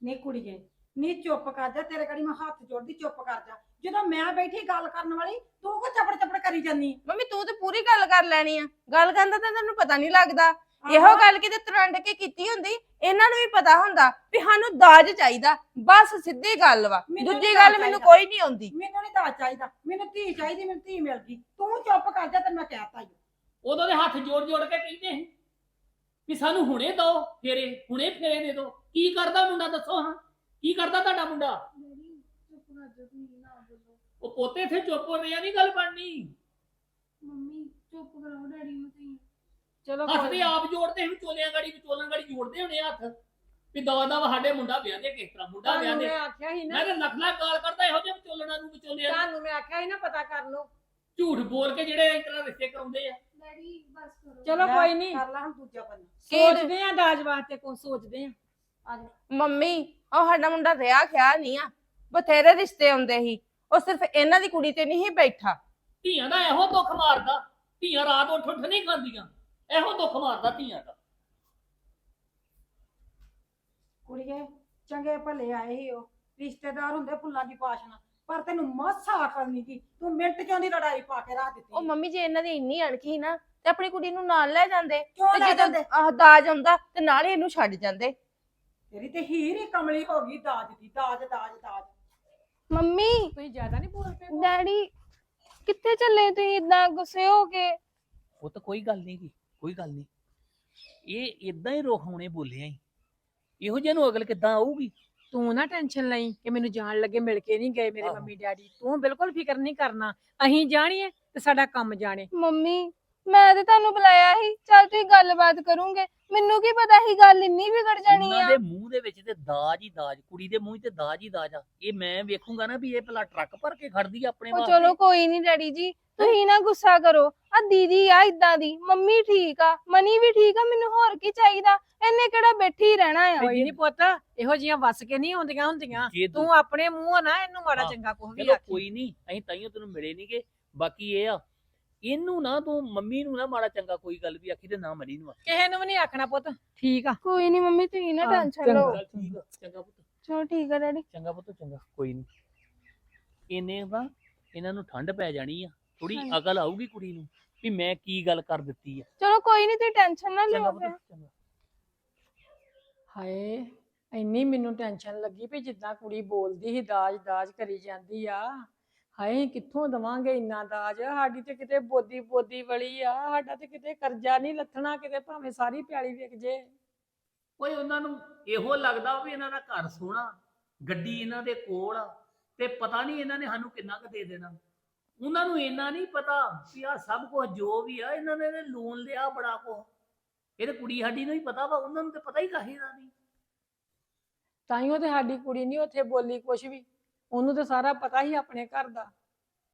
ਨਹੀਂ ਕੁੜੀਏ ਨਹੀਂ ਚੁੱਪ ਕਰ ਜਾ ਤੇਰੇ ਕੜੀ ਮੈਂ ਹੱਥ ਜੋੜਦੀ ਚੁੱਪ ਕਰ ਜਾ। ਜਦੋਂ ਮੈਂ ਬੈਠੀ ਗੱਲ ਕਰਨ ਵਾਲੀ ਤੂੰ ਕੋ ਚੱਪੜ ਚੱਪੜ ਕਰੀ ਜਾਨੀ ਮੰਮੀ ਤੂੰ ਤੇ ਪੂਰੀ ਗੱਲ ਕਰ ਲੈਣੀ ਆ। ਗੱਲ ਕਰਨ ਦਾ ਤਾਂ ਤੈਨੂੰ ਪਤਾ ਨਹੀਂ ਲੱਗਦਾ। ਇਹੋ ਗੱਲ ਕਿਤੇ ਤਰੰਡ ਕੇ ਕੀਤੀ ਹੁੰਦੀ ਇਹਨਾਂ ਨੂੰ ਵੀ ਪਤਾ ਹੁੰਦਾ ਵੀ ਸਾਨੂੰ ਦਾਜ ਚਾਹੀਦਾ। ਬਸ ਸਿੱਧੀ ਗੱਲ ਵਾ। ਮੈਨੂੰ ਦੂਜੀ ਗੱਲ ਦਾਜ ਮੈਨੂੰ ਚਾਹੀਦਾ। ਕੋਈ ਨਹੀਂ ਆਉਂਦੀ। ਮੈਨੂੰ ਨਹੀਂ ਦਾਜ ਚਾਹੀਦਾ। ਮੈਨੂੰ ਧੀ ਚਾਹੀਦੀ ਮੈਨੂੰ ਧੀ ਮਿਲ ਗਈ। ਤੂੰ ਚੁੱਪ ਕਰ ਜਾ ਤੈਨੂੰ ਮੈਂ ਕਹਿਤਾ ਹੀ ਉਦੋਂ ਦੇ ਹੱਥ ਜੋੜ ਜੋੜ ਕੇ ਕਹਿੰਦੇ ਸੀ ਵੀ ਸਾਨੂੰ ਹੁਣੇ ਦੋ ਫੇਰੇ ਹੁਣੇ ਫੇਰੇ ਦੇ ਦਿਓ ਕੀ ਕਰਦਾ ਮੁੰਡਾ ਦੱਸੋ ਹਾਂ? ਕੀ ਕਰਦਾ ਤੁਹਾਡਾ ਮੁੰਡਾ? ਡੈਡੀ ਚੁੱਪ ਕਰ ਜਾ ਤੁਸੀਂ ਨਾ ਬੋਲੋ। ਉਹ ਪੋਤੇ ਇੱਥੇ ਚੁੱਪ ਹੋ ਰਿਹਾ ਨਹੀਂ ਗੱਲ ਬਣਨੀ। ਮੰਮੀ ਚੁੱਪ ਕਰਾਓ ਡੈਡੀ ਨੂੰ ਤੁਸੀਂ। ਚਲੋ ਹੱਥ ਕੋਈ ਤੇ ਆਪ ਜੋੜਦੇ ਸੀ ਵਿਚੋਲਿਆਂ ਗਾੜੀ ਵਿਚੋਲਣ ਗਾੜੀ ਜੋੜਦੇ ਹੋਣੇ ਹੱਥ। ਵੀ ਦਵਾ ਦਵਾ ਸਾਡੇ ਮੁੰਡਾ ਵਿਆਹਦੇ ਕਿਸ ਤਰ੍ਹਾਂ ਮੁੰਡਾ ਤੁਹਾਨੂੰ ਵਿਆਹਦੇ ਮੈਂ ਆਖਿਆ ਸੀ ਨਾ ਮੈਂ ਤਾਂ ਲੱਖ ਗਾਲ ਕਰਦਾ ਇਹੋ ਜਿਹੇ ਵਿਚੋਲਣਾ ਨੂੰ ਵਿਚੋਲਿਆਂ ਨੂੰ। ਤੁਹਾਨੂੰ ਮੈਂ ਆਖਿਆ ਸੀ ਨਾ ਪਤਾ ਕਰ ਲਓ। ਝੂਠ ਬੋਲ ਕੇ ਜਿਹੜੇ ਇਸ ਤਰ੍ਹਾਂ ਰਿਸ਼ਤੇ ਕਰਾਉਂਦੇ ਆ। ਡੈਡੀ ਬਸ ਕਰੋ। ਚਲੋ ਕੋਈ ਨਹੀਂ। ਕਰ ਲੈ ਹੁਣ ਦੂਜਾ ਬੰਦਾ ਸੋਚਦੇ ਆ ਦਾਜ ਵਾਸਤੇ ਕੁਝ ਸੋਚਦੇ ਆ। ਮੰਮੀ ਉਹ ਸਾਡਾ ਮੁੰਡਾ ਰਿਆ ਖਿਆ ਨਹੀਂ ਆ। ਬਥੇਰੇ ਰਿਸ਼ਤੇ ਆਉਂਦੇ ਸੀ। ਉਹ ਸਿਰਫ ਇਹਨਾਂ ਦੀ ਕੁੜੀ ਤੇ ਨਹੀਂ ਸੀ ਬੈਠਾ। ਧੀਆਂ ਦਾ ਇਹੋ ਦੁੱਖ ਮਾਰਦਾ। ਧੀਆਂ ਰਾਤ ਉੱਠ ਉੱਠ ਨਹੀਂ ਖਾਂਦੀਆਂ। ਇਹੋ ਦੁੱਖ ਮਾਰਦਾ ਧੀਆਂ ਦਾ। ਕੁੜੀਏ ਚੰਗੇ ਭਲੇ ਆਏ ਹੀ ਉਹ। ਰਿਸ਼ਤੇਦਾਰ ਹੁੰਦੇ ਫੁੱਲਾਂ ਦੀ ਪਾਸ਼ਨਾ। ਪਰ ਤੈਨੂੰ ਮਾਸਾ ਅਕਲ ਨਹੀਂ ਕੀ ਤੂੰ ਮਿੰਟ ਚੋਂ ਦੀ ਲੜਾਈ ਪਾ ਕੇ ਰੱਖ ਉਹ ਦਿੱਤੀ ਮੰਮੀ ਜੇ ਇਹਨਾਂ ਦੀ ਇੰਨੀ ਅਣਖੀ ਸੀ ਨਾ ਤੇ ਆਪਣੀ ਕੁੜੀ ਨੂੰ ਨਾਲ ਲੈ ਜਾਂਦੇ। ਕਿਉਂ ਲੈ ਜਦੋਂ ਜਾਂਦੇ? ਆਹ ਦਾਜ ਆਉਂਦਾ ਤੇ ਨਾਲ ਹੀ ਇਹਨੂੰ ਛੱਡ ਜਾਂਦੇ। ਤੇਰੀ ਤੇ ਹੀਰ ਹੀ ਕਮਲੀ ਹੋ ਗਈ ਦਾਜ ਦੀ ਦਾਜ ਦਾਜ ਦਾਜ। ਮੰਮੀ ਤੁਸੀਂ ਜ਼ਿਆਦਾ ਨਹੀਂ ਬੋਲ ਪਏ ਡੈਡੀ ਕਿੱਥੇ ਚੱਲੇ ਤੁਸੀਂ ਇਦਾਂ ਗੁੱਸੇ ਹੋ ਕੇ? ਉਹ ਤਾਂ ਕੋਈ ਗੱਲ ਨਹੀਂ ਗੀ ਕੋਈ ਗੱਲ ਨਹੀਂ। ਇਹ ਇਦਾਂ ਹੀ ਰੋਖਾਉਣੇ ਬੋਲਿਆ ਹੀ ਇਹੋ ਜਿਹੇ ਨੂੰ ਅਗਲ ਕਿੱਦਾਂ ਆਊਗੀ? ਤੂੰ ਨਾ ਟੈਨਸ਼ਨ ਲਈ ਕਿ ਮੈਨੂੰ ਜਾਣ ਲੱਗੇ ਮਿਲ ਕੇ ਨਹੀਂ ਗਏ ਮੇਰੇ ਆਹੋ। Mummy daddy. ਤੂੰ ਬਿਲਕੁਲ ਫਿਕਰ ਨਹੀਂ ਕਰਨਾ। ਅਸੀਂ ਜਾਣੀਏ ਤੇ ਸਾਡਾ ਕੰਮ ਜਾਣੇ। ਮੰਮੀ ਮੈਂ ਤੇ ਤੁਹਾਨੂੰ ਬੁਲਾਇਆ ਸੀ। ਚੱਲ ਤੁਸੀਂ ਗੱਲਬਾਤ ਕਰੋਗੇ। ਮੈਨੂੰ ਕੀ ਪਤਾ ਸੀ ਗੱਲ ਇੰਨੀ ਵਿਗੜ ਜਾਣੀ ਉਹਨਾਂ ਆ। ਦੇ ਮੂੰਹ ਦੇ ਵਿੱਚ ਤੇ ਦਾਜ ਹੀ ਦਾਜ ਕੁੜੀ ਦੇ ਮੂੰਹ 'ਚ ਤੇ ਦਾਜ ਹੀ ਦਾਜ ਆ। ਇਹ ਮੈਂ ਵੇਖੂੰਗਾ ਨਾ ਵੀ ਇਹ ਭਲਾ ਟਰੱਕ ਭਰ ਕੇ ਖੜਦੀ ਆ ਆਪਣੇ ਉਹ ਵਾਸਤੇ। ਚਲੋ ਕੋਈ ਨਹੀਂ ਡੈਡੀ ਜੀ। ਤੁਸੀਂ ਨਾ ਗੁੱਸਾ ਕਰੋ। ਆ ਦੀਦੀ ਆ ਇਦਾਂ ਦੀ ਮੰਮੀ ਠੀਕ ਆ ਮਨੀ ਵੀ ਠੀਕ ਆ ਮੈਨੂੰ ਹੋਰ ਕੀ ਚਾਹੀਦਾ? ਇਹਨੇ ਕਿਹੜਾ ਬੈਠੀ ਹੀ ਰਹਿਣਾ ਆ? ਕੋਈ ਨਹੀਂ ਪੁੱਤ ਇਹੋ ਜੀਆਂ ਵੱਸ ਕੇ ਨਹੀਂ ਆਉਂਦੀਆਂ ਹੁੰਦੀਆਂ। ਜੇ ਤੂੰ ਤੂੰ ਆਪਣੇ ਮੂੰਹੋਂ ਨਾ ਇਹਨੂੰ ਮਾੜਾ ਹਾਂ, ਚੰਗਾ ਕੁਝ ਵੀ ਚਲੋ ਆਖੀ। ਕੋਈ ਨਹੀਂ ਅਸੀਂ ਤਾਈਓ ਤੈਨੂੰ ਮਿਲੇ ਨਹੀਂਗੇ ਬਾਕੀ ਇਹ ਆ ਇਹਨੂੰ ਨਾ ਤੂੰ ਮੰਮੀ ਨੂੰ ਨਾ ਮਾੜਾ ਚੰਗਾ ਕੋਈ ਗੱਲ ਵੀ ਆਖੀ ਤੇ ਨਾ ਮਨੀ ਨੂੰ ਆਖੀ। ਕਿਸੇ ਨੂੰ ਵੀ ਨਹੀਂ ਆਖਣਾ ਪੁੱਤ। ਠੀਕ ਆ। ਕੋਈ ਨਹੀਂ ਮੰਮੀ ਤੁਸੀਂ ਨਾ ਹਾਂ, ਟੈਨਸ਼ਨ ਚੰਗਾ। ਲਓ। ਚੱਲ ਠੀਕ ਆ ਚੰਗਾ ਪੁੱਤ। ਚਲੋ ਠੀਕ ਆ ਡੈਡੀ। ਚੰਗਾ ਪੁੱਤ ਚੰਗਾ ਕੋਈ ਨਹੀਂ ਇਹਨੇ ਨਾ ਇਹਨਾਂ ਨੂੰ ਠੰਡ ਪੈ ਜਾਣੀ ਆ। ਥੋੜੀ ਹਾਂਜੀ। ਅਕਲ ਆਊਗੀ ਕੁੜੀ ਨੂੰ। ਵੀ ਮੈਂ ਕੀ ਗੱਲ ਕਰ ਦਿੱਤੀ ਆ। ਚਲੋ ਕੋਈ ਨਹੀਂ ਤੁਸੀਂ ਟੈਨਸ਼ਨ ਨਾ ਚੰਗਾ ਲਿਓ ਪੁੱਤ ਫਿਰ। ਚੰਗਾ। ਹਾਏ ਇੰਨੀ ਮੈਨੂੰ ਟੈਨਸ਼ਨ ਲੱਗੀ ਵੀ ਜਿੱਦਾਂ ਕੁੜੀ ਬੋਲਦੀ ਸੀ ਦਾਜ ਦਾਜ ਕਰੀ ਜਾਂਦੀ ਆ। ਹਾਏ ਕਿੱਥੋਂ ਦਵਾਂਗੇ ਇੰਨਾ ਦਾਜ? ਸਾਡੀ ਤੇ ਕਿਤੇ ਬੋਦੀ ਬੋਦੀ ਵਲੀ ਆ। ਸਾਡਾ ਤੇ ਕਿਤੇ ਕਰਜ਼ਾ ਨਹੀਂ ਲੱਥਣਾ ਕਿਤੇ ਭਾਵੇਂ ਸਾਰੀ ਪਿਆਲੀ ਵਿਕ ਜੇ। ਓਏ ਉਹਨਾਂ ਨੂੰ ਇਹੋ ਲੱਗਦਾ ਵੀ ਇਹਨਾਂ ਦਾ ਘਰ ਸੋਹਣਾ ਗੱਡੀ ਇਹਨਾਂ ਦੇ ਕੋਲ ਆ ਤੇ ਪਤਾ ਨਹੀਂ ਇਹਨਾਂ ਨੇ ਸਾਨੂੰ ਕਿੰਨਾ ਕੁ ਦੇ ਦੇਣਾ। ਉਹਨਾਂ ਨੂੰ ਇੰਨਾ ਨਹੀਂ ਪਤਾ ਕਿ ਆ ਸਭ ਕੁਝ ਜੋ ਵੀ ਆ, ਇਹਨਾਂ ਨੇ ਲੋਨ ਲਿਆ ਬੜਾ ਕੁਝ ਇਹ ਤੇ ਕੁੜੀ ਸਾਡੀ ਨੂੰ ਹੀ ਪਤਾ ਵਾ, ਉਹਨਾਂ ਨੂੰ ਤੇ ਪਤਾ ਹੀ ਕਾਹੀ ਦਾ ਨਹੀਂ। ਤਾਈਓ ਤੇ ਸਾਡੀ ਕੁੜੀ ਨਹੀਂ ਉੱਥੇ ਬੋਲੀ ਕੁਛ ਵੀ। ਉਹਨੂੰ ਤੇ ਸਾਰਾ ਪਤਾ ਹੀ ਆਪਣੇ ਘਰ ਦਾ।